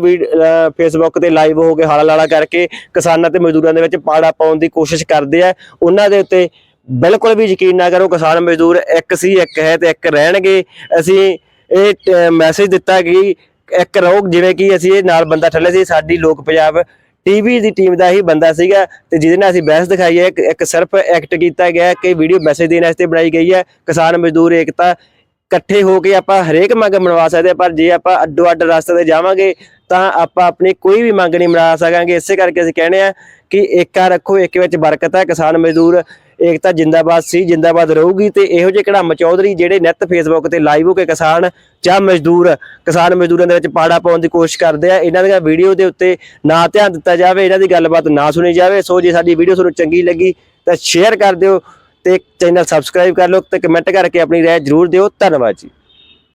ਫੇਸਬੁੱਕ ਤੇ ਲਾਈਵ ਹੋ ਕੇ ਹਾਲਾ ਲਾਲਾ ਕਰਕੇ ਕਿਸਾਨਾਂ ਤੇ ਮਜ਼ਦੂਰਾਂ ਦੇ ਵਿੱਚ ਪਾੜਾ ਪਾਉਣ ਦੀ ਕੋਸ਼ਿਸ਼ ਕਰਦੇ ਆ। ਉਹਨਾਂ ਦੇ ਉੱਤੇ ਬਿਲਕੁਲ ਵੀ ਯਕੀਨ ਨਾ ਕਰੋ, ਕਿਸਾਨ ਮਜ਼ਦੂਰ ਇੱਕ ਸੀ, ਇੱਕ ਹੈ ਤੇ ਇੱਕ ਰਹਿਣਗੇ। ਅਸੀਂ ਇਹ ਮੈਸੇਜ ਦਿੱਤਾ ਕਿ ਇੱਕ ਰਹੋ ਜਿਵੇਂ ਕਿ ਅਸੀਂ ਇਹ ਨਾਲ ਬੰਦਾ ਠੱਲੇ ਸੀ, ਸਾਡੀ ਲੋਕ ਪੰਜਾਬ ਟੀਵੀ ਦੀ ਟੀਮ ਦਾ ਹੀ ਬੰਦਾ ਸੀਗਾ ਤੇ ਜਿਹਦੇ ਨਾਲ ਅਸੀਂ ਬਹਿਸ ਦਿਖਾਈ ਹੈ ਇੱਕ- ਸਿਰਫ ਐਕਟ ਕੀਤਾ ਗਿਆ ਕਿ ਵੀਡੀਓ ਮੈਸੇਜ ਦੇਣ ਵਾਸਤੇ ਬਣਾਈ ਗਈ ਹੈ। ਕਿਸਾਨ ਮਜ਼ਦੂਰ ਏਕਤਾ ਇਕੱਠੇ ਹੋ ਕੇ ਆਪਾਂ ਹਰੇਕ ਮੰਗ ਮਨਵਾ ਸਕਦੇ ਹਾਂ, ਪਰ ਜੇ ਆਪਾਂ ਅੱਡੋ ਅੱਡ ਰਸਤੇ ਤੇ ਜਾਵਾਂਗੇ ਤਾਂ ਆਪਾਂ ਆਪਣੀ ਕੋਈ ਵੀ ਮੰਗ ਨਹੀਂ ਮਨਾ ਸਕਾਂਗੇ। ਇਸੇ ਕਰਕੇ ਅਸੀਂ ਕਹਿੰਦੇ ਆ ਕਿ ਏਕਾ ਰੱਖੋ ਏਕੇ ਵਿੱਚ ਬਰਕਤ ਹੈ। ਕਿਸਾਨ ਮਜ਼ਦੂਰ ਏਕਤਾ ਜਿੰਦਾਬਾਦ ਸੀ, ਜਿੰਦਾਬਾਦ ਰਹੂਗੀ ਤੇ ਇਹੋ ਜਿਹੇ ਕੜਾਮ ਚੌਧਰੀ ਜਿਹੜੇ ਨਿੱਤ ਫੇਸਬੁੱਕ ਤੇ ਲਾਈਵ ਹੋ ਕੇ ਕਿਸਾਨ ਜਾਂ ਮਜ਼ਦੂਰ, ਕਿਸਾਨ ਮਜ਼ਦੂਰਾਂ ਦੇ ਵਿੱਚ ਪਾੜਾ ਪਾਉਣ ਦੀ ਕੋਸ਼ਿਸ਼ ਕਰਦੇ ਆ, ਇਹਨਾਂ ਦੀਆਂ ਵੀਡੀਓ ਦੇ ਉੱਤੇ ਨਾ ਧਿਆਨ ਦਿੱਤਾ ਜਾਵੇ, ਇਹਨਾਂ ਦੀ ਗੱਲਬਾਤ ਨਾ ਸੁਣੀ ਜਾਵੇ। ਸੋ ਜੇ ਸਾਡੀ ਵੀਡੀਓ ਤੁਹਾਨੂੰ ਚੰਗੀ ਲੱਗੀ ਤਾਂ ਸ਼ੇਅਰ ਕਰ ਦਿਓ ਤੇ ਚੈਨਲ ਸਬਸਕ੍ਰਾਈਬ ਕਰ ਲਓ ਤੇ ਕਮੈਂਟ ਕਰਕੇ ਆਪਣੀ ਰਾਏ ਜ਼ਰੂਰ ਦਿਓ। ਧੰਨਵਾਦ ਜੀ।